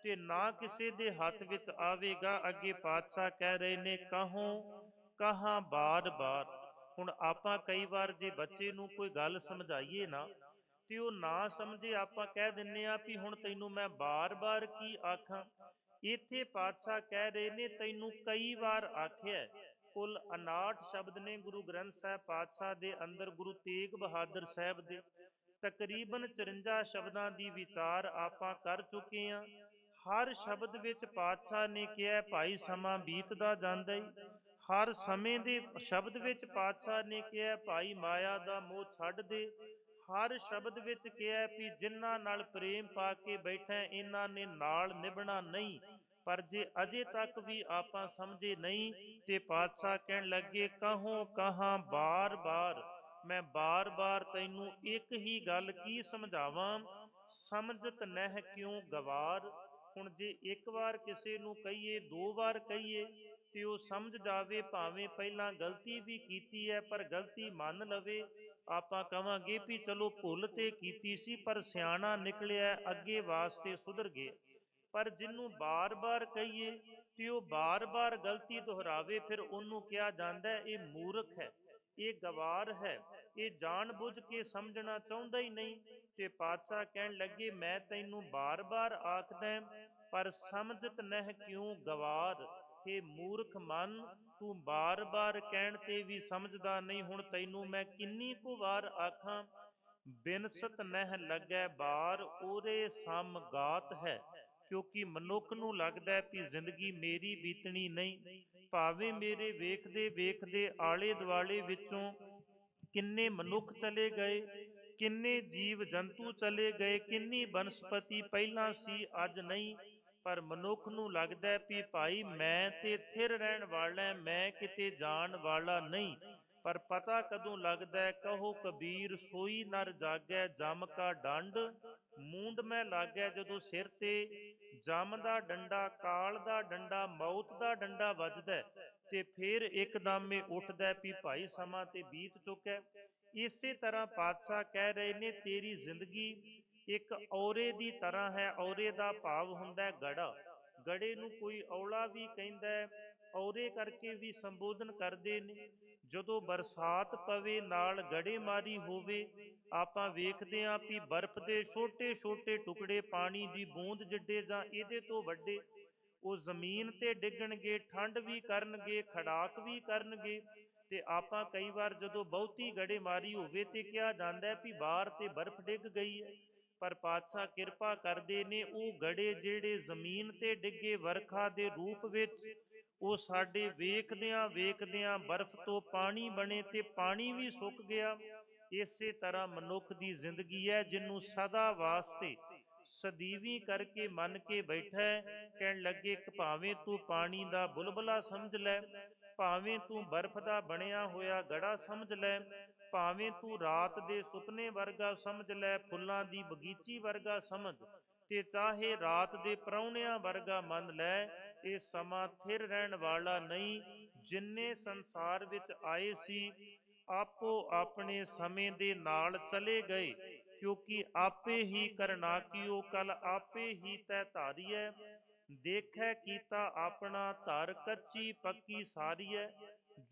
[SPEAKER 1] ਤੇ ਨਾ ਕਿਸੇ ਦੇ ਹੱਥ ਵਿੱਚ ਆਵੇਗਾ। ਅੱਗੇ ਪਾਤਸ਼ਾਹ ਕਹਿ ਰਹੇ ਨੇ, ਕਹੋ, ਕਹਾਂ ਬਾਰ-ਬਾਰ? ਹੁਣ ਆਪਾਂ ਕਈ ਵਾਰ ਜੇ ਬੱਚੇ ਨੂੰ ਕੋਈ ਗੱਲ ਸਮਝਾਈਏ ਨਾ, ਤੇ ਉਹ ਨਾ ਸਮਝੇ ਆਪਾਂ ਕਹਿ ਦਿੰਨੇ ਆ ਵੀ ਹੁਣ ਤੈਨੂੰ ਮੈਂ ਬਾਰ-ਬਾਰ ਕੀ ਆਖਾਂ? ਇੱਥੇ ਪਾਤਸ਼ਾਹ ਕਹਿ ਰਹੇ ਨੇ, ਤੈਨੂੰ ਕਈ ਵਾਰ ਆਖਿਆ ਕੁੱਲ 59 ਸ਼ਬਦ ਨੇ ਗੁਰੂ ਗ੍ਰੰਥ ਸਾਹਿਬ ਪਾਤਸ਼ਾਹ ਦੇ ਅੰਦਰ ਗੁਰੂ ਤੇਗ ਬਹਾਦਰ ਸਾਹਿਬ ਦੇ। ਤਕਰੀਬਨ 54 ਸ਼ਬਦਾਂ ਦੀ ਵਿਚਾਰ ਆਪਾਂ ਕਰ ਚੁੱਕੇ ਹਾਂ। ਹਰ ਸ਼ਬਦ ਵਿੱਚ ਪਾਤਸ਼ਾਹ ਨੇ ਕਿਹਾ ਭਾਈ, ਸਮਾਂ ਬੀਤਦਾ ਜਾਂਦਾ ਈ ਹਰ ਸਮੇਂ ਦੇ ਸ਼ਬਦ ਵਿੱਚ ਪਾਤਸ਼ਾਹ ਨੇ ਕਿਹਾ ਭਾਈ, ਮਾਇਆ ਦਾ ਮੋਹ ਛੱਡ ਦੇ। ਹਰ ਸ਼ਬਦ ਵਿੱਚ ਕਿਹਾ ਵੀ ਜਿਨ੍ਹਾਂ ਨਾਲ ਪ੍ਰੇਮ ਪਾ ਕੇ ਬੈਠਾ ਇਹਨਾਂ ਨੇ ਨਾਲ ਨਿਭਣਾ ਨਹੀਂ। ਪਰ ਜੇ ਅਜੇ ਤੱਕ ਵੀ ਆਪਾਂ ਸਮਝੇ ਨਹੀਂ ਤੇ ਪਾਤਸ਼ਾਹ ਕਹਿਣ ਲੱਗੇ, ਕਹੋ, ਕਹਾਂ, ਬਾਰ-ਬਾਰ, ਮੈਂ ਬਾਰ-ਬਾਰ ਤੈਨੂੰ ਇੱਕ ਹੀ ਗੱਲ ਕੀ ਸਮਝਾਵਾਂ? ਸਮਝਤ ਨਹਿ ਕਿਉਂ ਗਵਾਰ? ਹੁਣ ਜੇ ਇੱਕ ਵਾਰ ਕਿਸੇ ਨੂੰ ਕਹੀਏ, ਦੋ ਵਾਰ ਕਹੀਏ, ਤੇ ਉਹ ਸਮਝ ਜਾਵੇ, ਭਾਵੇਂ ਪਹਿਲਾਂ ਗਲਤੀ ਵੀ ਕੀਤੀ ਹੈ, ਪਰ ਗਲਤੀ ਮੰਨ ਲਵੇ ਆਪਾਂ ਕਵਾਂਗੇ ਵੀ ਚਲੋ ਭੁੱਲ ਤੇ ਕੀਤੀ ਸੀ, ਪਰ ਸਿਆਣਾ ਨਿਕਲਿਆ, ਅੱਗੇ ਵਾਸਤੇ ਸੁਧਰ ਗਿਆ ਪਰ ਜਿਹਨੂੰ ਬਾਰ-ਬਾਰ ਕਹੀਏ ਤੇ ਉਹ ਬਾਰ-ਬਾਰ ਗਲਤੀ ਦੁਹਰਾਵੇ, ਫਿਰ ਉਹਨੂੰ ਕਿਹਾ ਜਾਂਦਾ ਹੈ, ਇਹ ਮੂਰਖ ਹੈ, ਇਹ ਗਵਾਰ ਹੈ, ਇਹ ਜਾਣ ਬੁੱਝ ਕੇ ਸਮਝਣਾ ਚਾਹੁੰਦਾ ਹੀ ਨਹੀਂ। ਤੇ ਪਾਤਸ਼ਾਹ ਕਹਿਣ ਲੱਗੇ, ਮੈਂ ਤੈਨੂੰ ਬਾਰ-ਬਾਰ ਆਖਦਾ ਪਰ ਸਮਝਤ ਨਹਿ ਕਿਉਂ ਗਵਾਰ? हे ਮੂਰਖ ਮਨ ਤੂੰ ਬਾਰ-ਬਾਰ ਕਹਿਣ ਤੇ ਵੀ ਸਮਝਦਾ ਨਹੀਂ, ਹੁਣ ਤੈਨੂੰ ਮੈਂ ਕਿੰਨੀ ਕੁ ਵਾਰ ਆਖਾਂ ਬਿਨਸਤ ਨਹਿ ਲੱਗੈ ਬਾਰ, ਉਹਦੇ ਸਮ ਗਾਤ ਹੈ। ਕਿਉਂਕਿ ਮਨੁੱਖ ਨੂੰ ਲੱਗਦਾ ਹੈ ਕਿ ਜ਼ਿੰਦਗੀ ਮੇਰੀ ਬੀਤਣੀ ਨਹੀਂ, ਭਾਵੇਂ ਮੇਰੇ ਵੇਖਦੇ ਵੇਖਦੇ ਆਲੇ ਦੁਆਲੇ ਵਿੱਚੋਂ ਕਿੰਨੇ ਮਨੁੱਖ ਚਲੇ ਗਏ, ਕਿੰਨੇ ਜੀਵ ਜੰਤੂ ਚਲੇ ਗਏ, ਕਿੰਨੀ ਬਨਸਪਤੀ ਪਹਿਲਾਂ ਸੀ, ਅੱਜ ਨਹੀਂ। ਪਰ ਮਨੁੱਖ ਨੂੰ ਲੱਗਦਾ ਹੈ ਵੀ ਭਾਈ ਮੈਂ ਤੇ ਥਿਰ ਰਹਿਣ ਵਾਲਾ ਮੈਂ ਕਿਤੇ ਜਾਣ ਵਾਲਾ ਨਹੀਂ। ਪਰ ਪਤਾ ਕਦੋਂ ਲੱਗਦਾ ਹੈ, ਕਹੋ ਕਬੀਰ, ਸੋਈ ਨਰ ਜਾਗੈ, ਜਮ ਕਾ ਡੰਡ। ਮੂੰਡ ਮੈਂ ਲਾਗੈ ਜਦੋਂ ਸਿਰ ਤੇ, ਜਮ ਦਾ ਡੰਡਾ, ਕਾਲ ਦਾ ਡੰਡਾ, ਮੌਤ ਦਾ ਡੰਡਾ ਵੱਜਦਾ ਤੇ ਫਿਰ ਇੱਕਦਮ ਇਹ ਉੱਠਦਾ ਵੀ ਭਾਈ ਸਮਾਂ ਤੇ ਬੀਤ ਚੁੱਕਾ ਇਸੇ ਤਰ੍ਹਾਂ ਪਾਤਸ਼ਾਹ ਕਹਿ ਰਹੇ ਨੇ, ਤੇਰੀ ਜ਼ਿੰਦਗੀ ਇੱਕ ਔਰੇ ਦੀ ਤਰ੍ਹਾਂ ਹੈ, ਔਰੇ ਦਾ ਭਾਵ ਹੁੰਦਾ ਹੈ ਗੜਾ। ਗੜੇ ਨੂੰ ਕੋਈ ਔਲਾ ਵੀ ਕਹਿੰਦਾ ਹੈ, ਔਰੇ ਕਰਕੇ ਵੀ ਸੰਬੋਧਨ ਕਰਦੇ ਨੇ। ਜਦੋਂ ਬਰਸਾਤ ਪਵੇ, ਨਾਲ ਗੜੇਮਾਰੀ ਹੋਵੇ, ਆਪਾਂ ਵੇਖਦੇ ਆਂ ਵੀ ਬਰਫ਼ ਦੇ ਛੋਟੇ-ਛੋਟੇ ਟੁਕੜੇ ਪਾਣੀ ਦੀ ਬੂੰਦ ਜਿੱਡੇ ਜਾਂ ਇਹਦੇ ਤੋਂ ਵੱਡੇ। ਉਹ ਜ਼ਮੀਨ ਤੇ ਡਿੱਗਣਗੇ, ਠੰਡ ਵੀ ਕਰਨਗੇ, ਖੜਾਕ ਵੀ ਕਰਨਗੇ। ਤੇ ਆਪਾਂ ਕਈ ਵਾਰ ਜਦੋਂ ਬਹੁਤੀ ਗੜੇਮਾਰੀ ਹੋਵੇ ਤੇ ਕਿਹਾ ਜਾਂਦਾ ਹੈ ਵੀ ਬਾਹਰ ਤੇ ਬਰਫ਼ ਡਿੱਗ ਗਈ ਹੈ। ਪਰ ਪਾਤਸ਼ਾਹ ਕਿਰਪਾ ਕਰਦੇ ਨੇ ਉਹ ਗੜੇ ਜਿਹੜੇ ਜ਼ਮੀਨ ਤੇ ਡਿੱਗੇ ਵਰਖਾ ਦੇ ਰੂਪ ਵਿੱਚ, ਉਹ ਸਾਡੇ ਵੇਖਦਿਆਂ ਵੇਖਦਿਆਂ ਬਰਫ਼ ਤੋਂ ਪਾਣੀ ਬਣੇ ਤੇ ਪਾਣੀ ਵੀ ਸੁੱਕ ਗਿਆ। ਇਸੇ ਤਰ੍ਹਾਂ ਮਨੁੱਖ ਦੀ ਜ਼ਿੰਦਗੀ ਹੈ ਜਿਹਨੂੰ ਸਦਾ ਵਾਸਤੇ ਸਦੀਵੀ ਕਰਕੇ ਮੰਨ ਕੇ ਬੈਠਾ ਕਹਿਣ ਲੱਗੇ ਕਿ ਭਾਵੇਂ ਤੂੰ ਪਾਣੀ ਦਾ ਬੁਲਬਲਾ ਸਮਝ ਲੈ, ਭਾਵੇਂ ਤੂੰ ਬਰਫ਼ ਦਾ ਬਣਿਆ ਹੋਇਆ ਗੜਾ ਸਮਝ ਲੈ ਭਾਵੇਂ ਤੂੰ ਰਾਤ ਦੇ ਸੁਪਨੇ ਵਰਗਾ ਸਮਝ ਲੈ, ਫੁੱਲਾਂ ਦੀ ਬਗੀਚੀ ਵਰਗਾ ਸਮਝ, ਤੇ ਚਾਹੇ ਰਾਤ ਦੇ ਪ੍ਰਾਹੁਣਿਆਂ ਵਰਗਾ ਮੰਨ ਲੈ, ਇਹ ਸਮਾਂ ਥਿਰ ਰਹਿਣ ਵਾਲਾ ਨਹੀਂ, ਜਿੰਨੇ ਸੰਸਾਰ ਵਿੱਚ ਆਏ ਸੀ, ਆਪੋ ਆਪਣੇ ਸਮੇਂ ਦੇ ਨਾਲ ਚਲੇ ਗਏ, ਕਿਉਂਕਿ ਆਪੇ ਹੀ ਕਰਨਾ ਕੀਓ ਕਲ ਆਪੇ ਹੀ ਤੈ ਧਾਰੀਐ, ਦੇਖੈ ਕੀਤਾ ਆਪਣਾ ਧਰ ਕੱਚੀ ਪੱਕੀ ਸਾਰੀਐ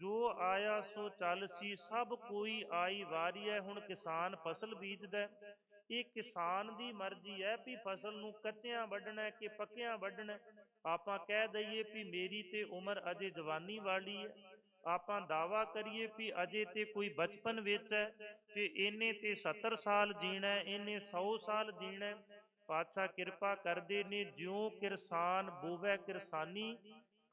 [SPEAKER 1] ਜੋ ਆਇਆ ਸੋ ਚੱਲ ਸੀ, ਸਭ ਕੋਈ ਆਈ ਵਾਰੀ ਹੈ ਹੁਣ ਕਿਸਾਨ ਫਸਲ ਬੀਜਦਾ ਇਹ ਕਿਸਾਨ ਦੀ ਮਰਜ਼ੀ ਹੈ ਵੀ ਫਸਲ ਨੂੰ ਕੱਚਿਆਂ ਵੱਢਣਾ ਕਿ ਪੱਕਿਆਂ ਵੱਢਣਾ ਆਪਾਂ ਕਹਿ ਦਈਏ ਵੀ ਮੇਰੀ ਤੇ ਉਮਰ ਅਜੇ ਜਵਾਨੀ ਵਾਲੀ ਹੈ ਆਪਾਂ ਦਾਵਾ ਕਰੀਏ ਵੀ ਅਜੇ ਤੇ ਕੋਈ ਬਚਪਨ ਵਿੱਚ ਹੈ ਤੇ ਇਹਨੇ ਤੇ 70 ਸਾਲ ਜੀਣਾ ਇਹਨੇ 100 ਸਾਲ ਜੀਣਾ ਪਾਤਸ਼ਾਹ ਕਿਰਪਾ ਕਰਦੇ ਨੇ, ਜਿਉ ਕਿਰਸਾਨ ਬੋਵੇ ਕਿਰਸਾਨੀ,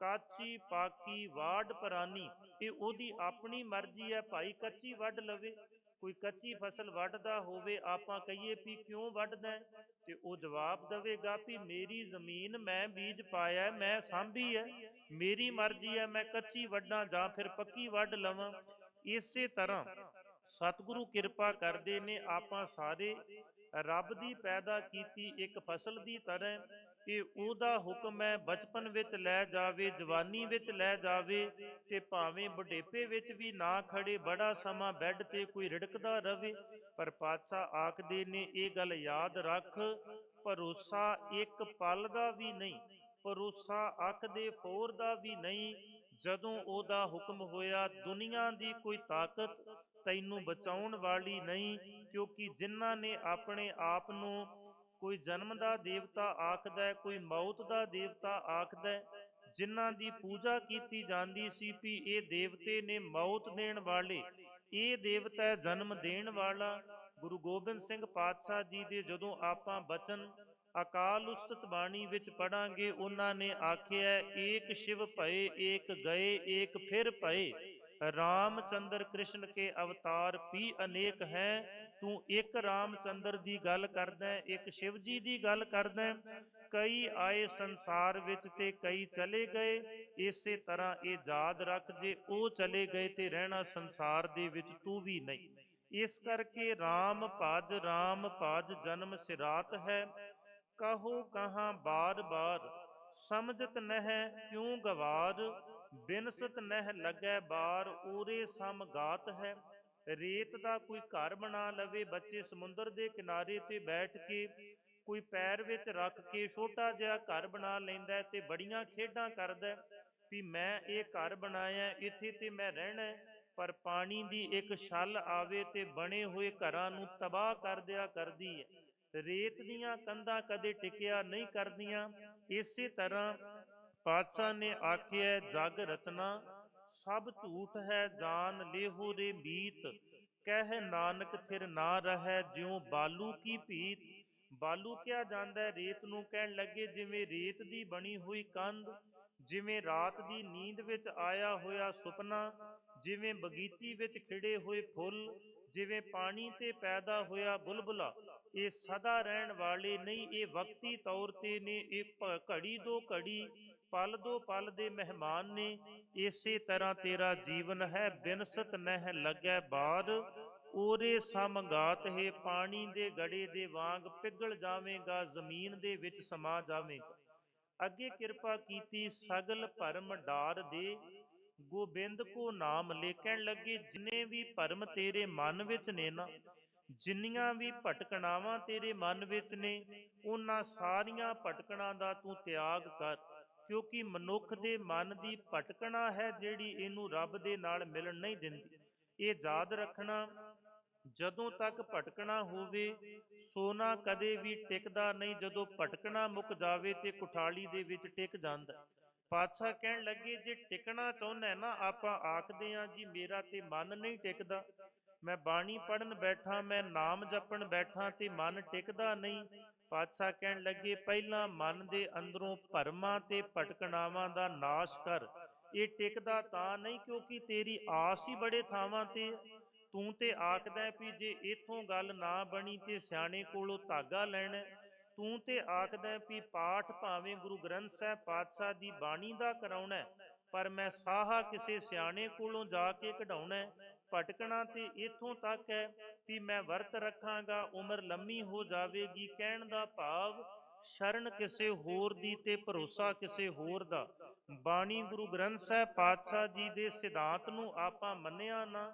[SPEAKER 1] ਕਾਚੀ ਪਾਕੀ ਵਾਢ ਪਰਾਨੀ। ਇਹ ਉਹਦੀ ਆਪਣੀ ਮਰਜ਼ੀ ਹੈ ਭਾਈ, ਕੱਚੀ ਵੱਢ ਲਵੇ। ਕੋਈ ਕੱਚੀ ਫਸਲ ਵੱਢਦਾ ਹੋਵੇ, ਆਪਾਂ ਕਹੀਏ ਵੀ ਕਿਉਂ ਵੱਢਦਾ ਤੇ ਉਹ ਜਵਾਬ ਦੇਵੇਗਾ ਵੀ ਮੇਰੀ ਜ਼ਮੀਨ ਮੈਂ ਬੀਜ ਪਾਇਆ ਮੈਂ ਸਾਂਭੀ ਹੈ। ਮੇਰੀ ਮਰਜ਼ੀ ਹੈ ਮੈਂ ਕੱਚੀ ਵੱਢਾਂ ਜਾਂ ਫਿਰ ਪੱਕੀ ਵੱਢ ਲਵਾਂ। ਇਸੇ ਤਰ੍ਹਾਂ ਸਤਿਗੁਰੂ ਕਿਰਪਾ ਕਰਦੇ ਨੇ, ਆਪਾਂ ਸਾਰੇ ਰੱਬ ਦੀ ਪੈਦਾ ਕੀਤੀ ਇੱਕ ਫਸਲ ਦੀ ਤਰ੍ਹਾਂ। ਇਹ ਉਹਦਾ ਹੁਕਮ ਹੈ ਬਚਪਨ ਵਿੱਚ ਲੈ ਜਾਵੇ, ਜਵਾਨੀ ਵਿੱਚ ਲੈ ਜਾਵੇ ਤੇ ਭਾਵੇਂ ਬੁਢੇਪੇ ਵਿੱਚ ਵੀ ਨਾ ਖੜੇ ਬੜਾ ਸਮਾਂ ਬੈੱਡ ਤੇ ਕੋਈ ਰਿੜਕਦਾ ਰਵੇ। ਪਰ ਪਾਤਸ਼ਾਹ ਆਖਦੇ ਨੇ, ਇਹ ਗੱਲ ਯਾਦ ਰੱਖ, ਭਰੋਸਾ ਇੱਕ ਪਲ ਦਾ ਵੀ ਨਹੀਂ, ਭਰੋਸਾ ਅੱਖ ਦੇ ਫੋਰ ਦਾ ਵੀ ਨਹੀਂ। ਜਦੋਂ ਉਹਦਾ ਹੁਕਮ ਹੋਇਆ, ਦੁਨੀਆ ਦੀ ਕੋਈ ਤਾਕਤ ਤੈਨੂੰ ਬਚਾਉਣ ਵਾਲੀ ਨਹੀਂ, ਕਿਉਂਕਿ ਜਿਨ੍ਹਾਂ ਨੇ ਆਪਣੇ ਆਪ ਨੂੰ ਕੋਈ ਜਨਮ ਦਾ ਦੇਵਤਾ ਆਖਦਾ ਕੋਈ ਮੌਤ ਦਾ ਦੇਵਤਾ ਆਖਦਾ ਹੈ, ਜਿਨ੍ਹਾਂ ਦੀ ਪੂਜਾ ਕੀਤੀ ਜਾਂਦੀ ਸੀ ਵੀ ਇਹ ਦੇਵਤੇ ਨੇ ਮੌਤ ਦੇਣ ਵਾਲੇ, ਇਹ ਦੇਵਤਾ ਜਨਮ ਦੇਣ ਵਾਲਾ। ਗੁਰੂ ਗੋਬਿੰਦ ਸਿੰਘ ਪਾਤਸ਼ਾਹ ਜੀ ਦੇ ਜਦੋਂ ਆਪਾਂ ਬਚਨ ਅਕਾਲ ਉਸਤਤ ਬਾਣੀ ਵਿੱਚ ਪੜਾਂਗੇ ਉਹਨਾਂ ਨੇ ਆਖਿਆ, ਏਕ ਸ਼ਿਵ ਭਏ, ਏਕ ਗਏ, ਏਕ ਫਿਰ ਭਏ। ਰਾਮਚੰਦਰ ਕ੍ਰਿਸ਼ਨ ਕੇ ਅਵਤਾਰ ਵੀ ਅਨੇਕ ਹੈ ਤੂੰ ਇੱਕ ਰਾਮਚੰਦਰ ਦੀ ਗੱਲ ਕਰਦਾ ਹੈ, ਇੱਕ ਸ਼ਿਵ ਜੀ ਦੀ ਗੱਲ ਕਰਦਾ ਹੈ। ਕਈ ਆਏ ਸੰਸਾਰ ਵਿੱਚ ਤੇ ਕਈ ਚਲੇ ਗਏ, ਇਸੇ ਤਰ੍ਹਾਂ ਇਹ ਯਾਦ ਰੱਖ ਜੇ ਉਹ ਚਲੇ ਗਏ ਤੇ ਰਹਿਣਾ ਸੰਸਾਰ ਦੇ ਵਿੱਚ ਤੂੰ ਵੀ ਨਹੀਂ। ਇਸ ਕਰਕੇ RAM ਭਜ RAM ਭਜ, ਜਨਮ ਸਿਰਾਤ ਹੈ। ਕਹੋ ਕਹਾਂ ਬਾਰ ਬਾਰ, ਸਮਝਤ ਨਹਿ, ਕਿਉ ਗਵਾਰ? ਬਿਨਸਤ ਨਹਿ ਲੱਗੈ ਬਾਰ ਊਰੇ ਸਮਗਾਤ ਹੈ। ਰੇਤ ਦਾ ਕੋਈ ਘਰ ਬਣਾ ਲਵੇ, ਬੱਚੇ ਸਮੁੰਦਰ ਦੇ ਕਿਨਾਰੇ ਤੇ ਬੈਠ ਕੇ ਕੋਈ ਪੈਰ ਵਿੱਚ ਰੱਖ ਕੇ ਛੋਟਾ ਜਿਹਾ ਘਰ ਬਣਾ ਲੈਂਦਾ ਹੈ ਤੇ ਬੜੀਆਂ ਖੇਡਾਂ ਕਰਦਾ ਵੀ ਮੈਂ ਇਹ ਘਰ ਬਣਾਇਆ, ਇੱਥੇ ਤੇ ਮੈਂ ਰਹਿਣਾ ਪਰ ਪਾਣੀ ਦੀ ਇੱਕ ਛੱਲ ਆਵੇ ਤੇ ਬਣੇ ਹੋਏ ਘਰਾਂ ਨੂੰ ਤਬਾਹ ਕਰ ਦਿਆ ਕਰਦੀ ਹੈ। ਰੇਤ ਦੀਆਂ ਕੰਧਾਂ ਕਦੇ ਟਿਕਿਆ ਨਹੀਂ ਕਰਦੀਆਂ। ਇਸੇ ਤਰ੍ਹਾਂ ਪਾਤਸ਼ਾਹ ਨੇ ਆਖਿਆ, ਜਗ ਰਚਨਾ ਸਭ ਝੂਠ ਹੈ, ਜਾਨ ਲੇਹੋ ਰੇ ਮੀਤ। ਕਹਿ ਨਾਨਕ ਥਿਰ ਨਾ ਰਹੈ, ਜਿਉ ਬਾਲੂ ਕੀ ਭੀਤ। ਬਾਲੂ ਕਿਹਾ ਜਾਂਦਾ ਰੇਤ ਨੂੰ ਕਹਿਣ ਲੱਗੇ, ਜਿਵੇਂ ਰੇਤ ਦੀ ਬਣੀ ਹੋਈ ਕੰਧ, ਜਿਵੇਂ ਰਾਤ ਦੀ ਨੀਂਦ ਵਿੱਚ ਆਇਆ ਹੋਇਆ ਸੁਪਨਾ, ਜਿਵੇਂ ਬਗੀਚੀ ਵਿੱਚ ਖਿੜੇ ਹੋਏ ਫੁੱਲ, ਜਿਵੇਂ ਪਾਣੀ ਤੇ ਪੈਦਾ ਹੋਇਆ ਬੁਲਬੁਲਾ। ਇਹ ਸਦਾ ਰਹਿਣ ਵਾਲੇ ਨਹੀਂ, ਇਹ ਵਕਤੀ ਤੌਰ ਤੇ ਨੇ, ਇਹ ਘੜੀ ਦੋ ਘੜੀ ਪਲ ਦੋ ਪਲ ਦੇ ਮਹਿਮਾਨ ਨੇ, ਇਸੇ ਤਰ੍ਹਾਂ ਤੇਰਾ ਜੀਵਨ ਹੈ, ਬਿਨਸਤ ਨਹਿ ਲੱਗੈ ਬਾਰ ਓਰੇ ਸਮਗਾਤ ਹੈ, ਪਾਣੀ ਦੇ ਗੜੇ ਦੇ ਵਾਂਗ ਪਿਘਲ ਜਾਵੇਂਗਾ, ਜ਼ਮੀਨ ਦੇ ਵਿੱਚ ਸਮਾ ਜਾਵੇਂਗਾ। ਅੱਗੇ ਕਿਰਪਾ ਕੀਤੀ ਸਗਲ ਭਰਮ ਡਾਰ ਦੇ। ਗੋਬਿੰਦ ਕੋ ਨਾਮ ਲੈ ਕਹਿਣ ਲੱਗੇ, ਜਿਨੇ ਵੀ ਭਰਮ ਤੇਰੇ ਮਨ ਵਿੱਚ ਨੇ ਨਾ, ਜਿੰਨੀਆਂ ਵੀ ਭਟਕਣਾਵਾਂ ਤੇਰੇ ਮਨ ਵਿੱਚ ਨੇ, ਉਹਨਾਂ ਸਾਰੀਆਂ ਭਟਕਣਾਂ ਦਾ ਤੂੰ ਤਿਆਗ ਕਰ। ਕਿਉਂਕਿ ਮਨੁੱਖ ਦੇ ਮਨ ਦੀ ਭਟਕਣਾ ਹੈ ਜਿਹੜੀ ਇਹਨੂੰ ਰੱਬ ਦੇ ਨਾਲ ਮਿਲਣ ਨਹੀਂ ਦਿੰਦੀ। ਇਹ ਯਾਦ ਰੱਖਣਾ, ਜਦੋਂ ਤੱਕ ਭਟਕਣਾ ਹੋਵੇ, ਸੋਨਾ ਕਦੇ ਵੀ ਟਿਕਦਾ ਨਹੀਂ, ਜਦੋਂ ਭਟਕਣਾ ਮੁੱਕ ਜਾਵੇ ਤੇ ਕੁਠਾਲੀ ਦੇ ਵਿੱਚ ਟਿਕ ਜਾਂਦਾ। ਪਾਤਸ਼ਾਹ ਕਹਿਣ ਲੱਗੇ, ਜੇ ਟਿਕਣਾ ਚਾਹੁੰਦਾ ਹੈ ਨਾ, ਆਪਾਂ ਆਖਦੇ ਆਂ ਜੀ, ਮੇਰਾ ਤੇ ਮਨ ਨਹੀਂ ਟਿਕਦਾ। ਮੈਂ ਬਾਣੀ ਪੜਨ ਬੈਠਾ, ਮੈਂ ਨਾਮ ਜਪਣ ਬੈਠਾ ਤੇ ਮਨ ਟਿਕਦਾ ਨਹੀਂ। ਪਾਤਸ਼ਾਹ ਕਹਿਣ ਲੱਗੇ, ਪਹਿਲਾਂ ਮਨ ਦੇ ਅੰਦਰੋਂ ਭਰਮਾਂ ਤੇ ਭਟਕਣਾਵਾਂ ਦਾ ਨਾਸ਼ ਕਰ। ਇਹ ਟਿਕਦਾ ਤਾਂ ਨਹੀਂ ਕਿਉਂਕਿ ਤੇਰੀ ਆਸ ਹੀ ਬੜੇ ਥਾਵਾਂ ਤੇ। ਤੂੰ ਤੇ ਆਖਦਾ ਵੀ ਜੇ ਇਥੋਂ ਗੱਲ ਨਾ ਬਣੀ ਤੇ ਸਿਆਣੇ ਕੋਲੋਂ ਧਾਗਾ ਲੈਣਾ ਤੂੰ ਤੇ ਆਖਦਾ ਵੀ ਪਾਠ ਭਾਵੇਂ ਗੁਰੂ ਗ੍ਰੰਥ ਸਾਹਿਬ ਪਾਤਸ਼ਾਹ ਦੀ ਬਾਣੀ ਦਾ ਕਰਾਉਣਾ ਪਰ ਮੈਂ ਸਾਹਾ ਕਿਸੇ ਸਿਆਣੇ ਕੋਲੋਂ ਜਾ ਕੇ ਕਢਾਉਣਾ ਭਟਕਣਾ ਤੇ ਇਥੋਂ ਤੱਕ ਹੈ ਵੀ ਮੈਂ ਵਰਤ ਰੱਖਾਂਗਾ, ਉਮਰ ਲੰਮੀ ਹੋ ਜਾਵੇਗੀ, ਕਹਿਣ ਦਾ ਭਾਵ ਸ਼ਰਨ ਕਿਸੇ ਹੋਰ ਦੀ ਤੇ ਭਰੋਸਾ ਕਿਸੇ ਹੋਰ ਦਾ। ਬਾਣੀ ਗੁਰੂ ਗ੍ਰੰਥ ਸਾਹਿਬ ਪਾਤਸ਼ਾਹ ਜੀ ਦੇ ਸਿਧਾਂਤ ਨੂੰ ਆਪਾਂ ਮੰਨਿਆ ਨਾ,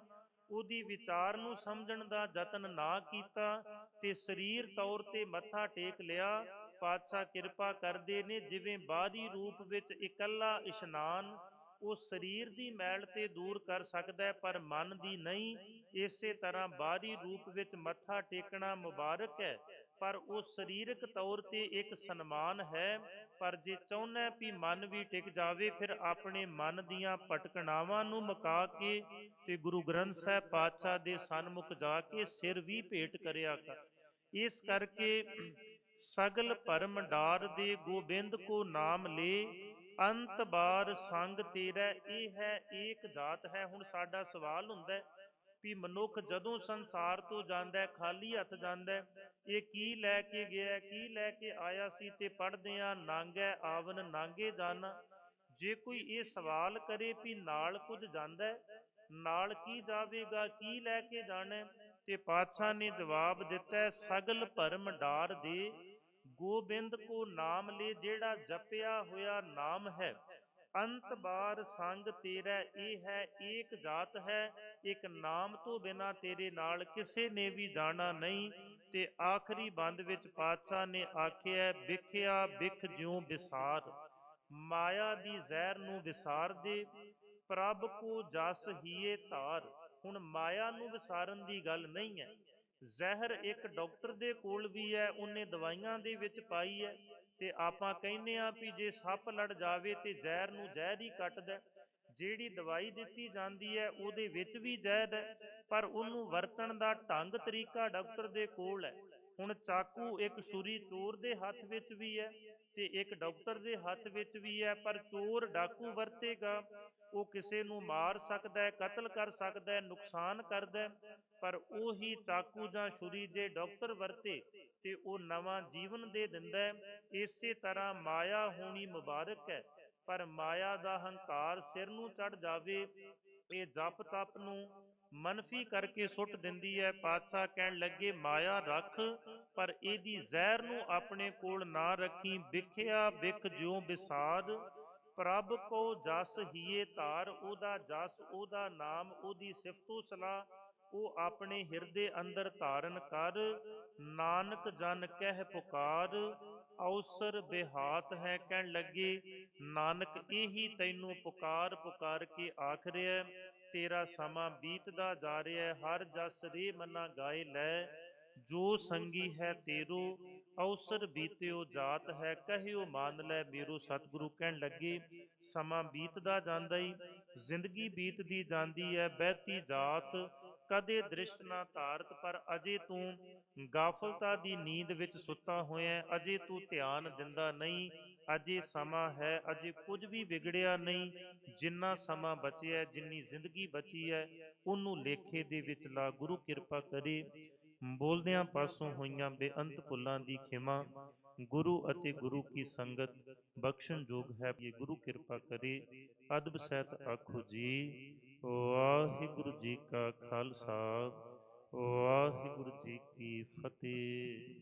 [SPEAKER 1] ਉਹਦੀ ਵਿਚਾਰ ਨੂੰ ਸਮਝਣ ਦਾ ਯਤਨ ਨਾ ਕੀਤਾ ਤੇ ਸਰੀਰ ਤੌਰ ਤੇ ਮੱਥਾ ਟੇਕ ਲਿਆ। ਪਾਤਸ਼ਾਹ ਕਿਰਪਾ ਕਰਦੇ ਨੇ, ਜਿਵੇਂ ਬਾਹਰੀ ਰੂਪ ਵਿੱਚ ਇਕੱਲਾ ਇਸ਼ਨਾਨ ਉਹ ਸਰੀਰ ਦੀ ਮੈਲ ਤੇ ਦੂਰ ਕਰ ਸਕਦਾ ਹੈ, ਪਰ ਮਨ ਦੀ ਨਹੀਂ। ਇਸੇ ਤਰ੍ਹਾਂ ਬਾਹਰੀ ਰੂਪ ਵਿੱਚ ਮੱਥਾ ਟੇਕਣਾ ਮੁਬਾਰਕ ਹੈ, ਪਰ ਉਹ ਸਰੀਰਕ ਤੌਰ ਤੇ ਇੱਕ ਸਨਮਾਨ ਹੈ। ਪਰ ਜੇ ਚਾਹੁੰਦਾ ਵੀ ਮਨ ਵੀ ਟਿਕ ਜਾਵੇ, ਫਿਰ ਆਪਣੇ ਮਨ ਦੀਆਂ ਭਟਕਣਾਵਾਂ ਨੂੰ ਮੁਕਾ ਕੇ ਤੇ ਗੁਰੂ ਗ੍ਰੰਥ ਸਾਹਿਬ ਪਾਤਸ਼ਾਹ ਦੇ ਸਨਮੁਖ ਜਾ ਕੇ ਸਿਰ ਵੀ ਭੇਟ ਕਰਿਆ ਕਰ। ਇਸ ਕਰਕੇ ਸਗਲ ਭਰਮ ਡਾਰ ਦੇ ਗੋਬਿੰਦ ਕੋ ਨਾਮ ਲੇ ਅੰਤ ਬਾਰ ਸੰਗ ਤੇਰਾ, ਇਹ ਹੈ, ਏਕ ਜਾਤ ਹੈ ਹੁਣ ਸਾਡਾ ਸਵਾਲ ਹੁੰਦਾ ਹੈ ਵੀ ਮਨੁੱਖ ਜਦੋਂ ਸੰਸਾਰ ਤੋਂ ਜਾਂਦਾ ਹੈ, ਖਾਲੀ ਹੱਥ ਜਾਂਦਾ ਹੈ, ਇਹ ਕੀ ਲੈ ਕੇ ਗਿਆ ਕੀ ਲੈ ਕੇ ਆਇਆ ਸੀ ਤੇ ਪੜਦੇ ਆ ਨਾਂਗੈ ਆਵਨ ਨਾਂਗੇ ਜਾਣਾ ਜੇ ਕੋਈ ਇਹ ਸਵਾਲ ਕਰੇ ਵੀ ਨਾਲ ਕੁਝ ਜਾਂਦਾ ਹੈ, ਨਾਲ ਕੀ ਜਾਵੇਗਾ, ਕੀ ਲੈ ਕੇ ਜਾਣਾ ਹੈ? ਤੇ ਪਾਤਸ਼ਾਹ ਨੇ ਜਵਾਬ ਦਿੱਤਾ ਸਗਲ ਭਰਮ ਡਾਰ ਦੇ ਗੋਬਿੰਦ ਕੋ ਨਾਮ ਲੈ ਜਿਹੜਾ ਜਪਿਆ ਹੋਇਆ ਨਾਮ ਹੈ। ਅੰਤ ਬਾਰ ਸੰਗ ਤੇਰਾ ਇਹ ਹੈ, ਏਕ ਜਾਤ ਹੈ, ਇੱਕ ਨਾਮ ਤੋਂ ਬਿਨਾ ਤੇਰੇ ਨਾਲ ਕਿਸੇ ਨੇ ਵੀ ਜਾਣਾ ਨਹੀਂ। ਤੇ ਆਖਰੀ ਬੰਦ ਵਿੱਚ ਪਾਤਸ਼ਾਹ ਨੇ ਆਖਿਆ, ਵਿਖਿਆ ਵਿਖ ਜਿਉ ਵਿਸਾਰ। ਮਾਇਆ ਦੀ ਜ਼ਹਿਰ ਨੂੰ ਵਿਸਾਰ ਦੇ, ਪ੍ਰਭ ਕੋ ਜਸ ਹੀਏ ਧਾਰ। ਹੁਣ ਮਾਇਆ ਨੂੰ ਵਿਸਾਰਨ ਦੀ ਗੱਲ ਨਹੀਂ ਹੈ। ਜ਼ਹਿਰ ਇੱਕ ਡਾਕਟਰ ਦੇ ਕੋਲ ਵੀ ਹੈ, ਉਹਨੇ ਦਵਾਈਆਂ ਦੇ ਵਿੱਚ ਪਾਈ ਹੈ ਤੇ ਆਪਾਂ ਕਹਿੰਦੇ ਆ ਵੀ ਜੇ ਸੱਪ ਲੜ ਜਾਵੇ ਤੇ ਜ਼ਹਿਰ ਨੂੰ ਜ਼ਹਿਰ ਹੀ ਕੱਟਦਾ ਜਿਹੜੀ ਦਵਾਈ ਦਿੱਤੀ ਜਾਂਦੀ ਹੈ, ਉਹਦੇ ਵਿੱਚ ਵੀ ਜ਼ਹਿਰ ਹੈ, ਪਰ ਉਹਨੂੰ ਵਰਤਣ ਦਾ ਢੰਗ ਤਰੀਕਾ ਡਾਕਟਰ ਦੇ ਕੋਲ ਹੈ। ਹੁਣ ਚਾਕੂ ਇੱਕ ਛੁਰੀ ਚੋਰ ਦੇ ਹੱਥ ਵਿੱਚ ਵੀ ਹੈ ਤੇ ਇੱਕ ਡਾਕਟਰ ਦੇ ਹੱਥ ਵਿੱਚ ਵੀ ਹੈ, ਪਰ ਚੋਰ ਡਾਕੂ ਵਰਤੇਗਾ। ਉਹ ਕਿਸੇ ਨੂੰ ਮਾਰ ਸਕਦਾ ਹੈ, ਕਤਲ ਕਰ ਸਕਦਾ ਹੈ, ਨੁਕਸਾਨ ਕਰਦਾ ਹੈ, ਪਰ ਉਹੀ ਚਾਕੂ ਜਾਂ ਛੁਰੀ ਜੇ ਡਾਕਟਰ ਵਰਤੇ ਤੇ ਉਹ ਨਵਾਂ ਜੀਵਨ ਦੇ ਦਿੰਦਾ ਹੈ। ਇਸੇ ਤਰ੍ਹਾਂ ਮਾਇਆ ਹੋਣੀ ਮੁਬਾਰਕ ਹੈ, ਪਰ ਮਾਇਆ ਦਾ ਹੰਕਾਰ ਸਿਰ ਨੂੰ ਚੜ ਜਾਵੇ, ਇਹ ਜਪ ਤਪ ਨੂੰ ਮਨਫੀ ਕਰਕੇ ਸੁੱਟ ਦਿੰਦੀ ਹੈ ਪਾਤਸ਼ਾਹ ਕਹਿਣ ਲੱਗੇ, ਮਾਇਆ ਰੱਖ, ਪਰ ਇਹਦੀ ਜ਼ਹਿਰ ਨੂੰ ਆਪਣੇ ਕੋਲ ਨਾ ਰੱਖੀ। ਵਿਖਿਆ ਵਿਖ ਜਿਉ ਵਿਸਾਰ ਪ੍ਰਭ ਕੋ ਜਸ ਹੀਏ ਧਾਰ, ਉਹਦਾ ਜਸ, ਉਹਦਾ ਨਾਮ, ਉਹਦੀ ਸਿਫਤੋ ਸਲਾਹ। ਉਹ ਆਪਣੇ ਹਿਰਦੇ ਅੰਦਰ ਧਾਰਨ ਕਰ। ਨਾਨਕ ਜਨ ਕਹਿ ਪੁਕਾਰ ਔਸਰ ਬਿਹਾਤ ਹੈ। ਕਹਿਣ ਲੱਗੇ, ਨਾਨਕ, ਇਹੀ ਤੈਨੂੰ ਪੁਕਾਰ ਪੁਕਾਰ ਕੇ ਆਖ ਰਿਹਾ ਤੇਰਾ ਸਮਾਂ ਬੀਤਦਾ ਜਾ ਰਿਹਾ ਹੈ। ਹਰ ਜਸ ਰੇ ਮਨਾ ਗਾਏ ਲੈ। ਜੋ ਸੰਗੀ ਹੈ ਤੇਰੋ, ਅਵਸਰ ਬੀਤਿਓ ਜਾਤ ਹੈ। ਕਹਿਓ ਮੰਨ ਲੈ ਮੇਰੋ ਸਤਿਗੁਰੂ ਕਹਿਣ ਲੱਗੇ, ਸਮਾਂ ਬੀਤਦਾ ਜਾਂਦਾ ਹੀ ਜ਼ਿੰਦਗੀ ਬੀਤਦੀ ਜਾਂਦੀ ਹੈ। ਬਹਿਤੀ ਜਾਤ, ਕਦੇ ਦ੍ਰਿਸ਼ਟ ਨਾ ਧਾਰਤ, ਪਰ ਅਜੇ ਤੂੰ ਗਾਫਲਤਾ ਦੀ ਨੀਂਦ ਵਿੱਚ ਸੁੱਤਾ ਹੋਇਆ ਅਜੇ ਤੂੰ ਧਿਆਨ ਦਿੰਦਾ ਨਹੀਂ। ਅਜੇ ਸਮਾਂ ਹੈ, ਅਜੇ ਕੁਝ ਵੀ ਵਿਗੜਿਆ ਨਹੀਂ, ਜਿੰਨਾ ਸਮਾਂ ਬਚਿਆ, ਜਿੰਨੀ ਜ਼ਿੰਦਗੀ ਬਚੀ ਹੈ, ਉਹਨੂੰ ਲੇਖੇ ਦੇ ਵਿੱਚ ਲਾ ਗੁਰੂ ਕਿਰਪਾ ਕਰੇ। ਬੋਲਦਿਆਂ ਪਾਸੋਂ ਹੋਈਆਂ ਬੇਅੰਤ ਭੁੱਲਾਂ ਦੀ ਖਿਮਾ, ਗੁਰੂ ਅਤੇ ਗੁਰੂ ਕੀ ਸੰਗਤ ਬਖਸ਼ਣ ਯੋਗ ਹੈ, ਇਹ ਗੁਰੂ ਕਿਰਪਾ ਕਰੇ। ਅਦਬ ਸਹਿਤ ਆਖੋ ਜੀ, ਵਾਹਿਗੁਰੂ ਜੀ ਕਾ ਖਾਲਸਾ, ਵਾਹਿਗੁਰੂ ਜੀ ਕੀ ਫਤਿਹ।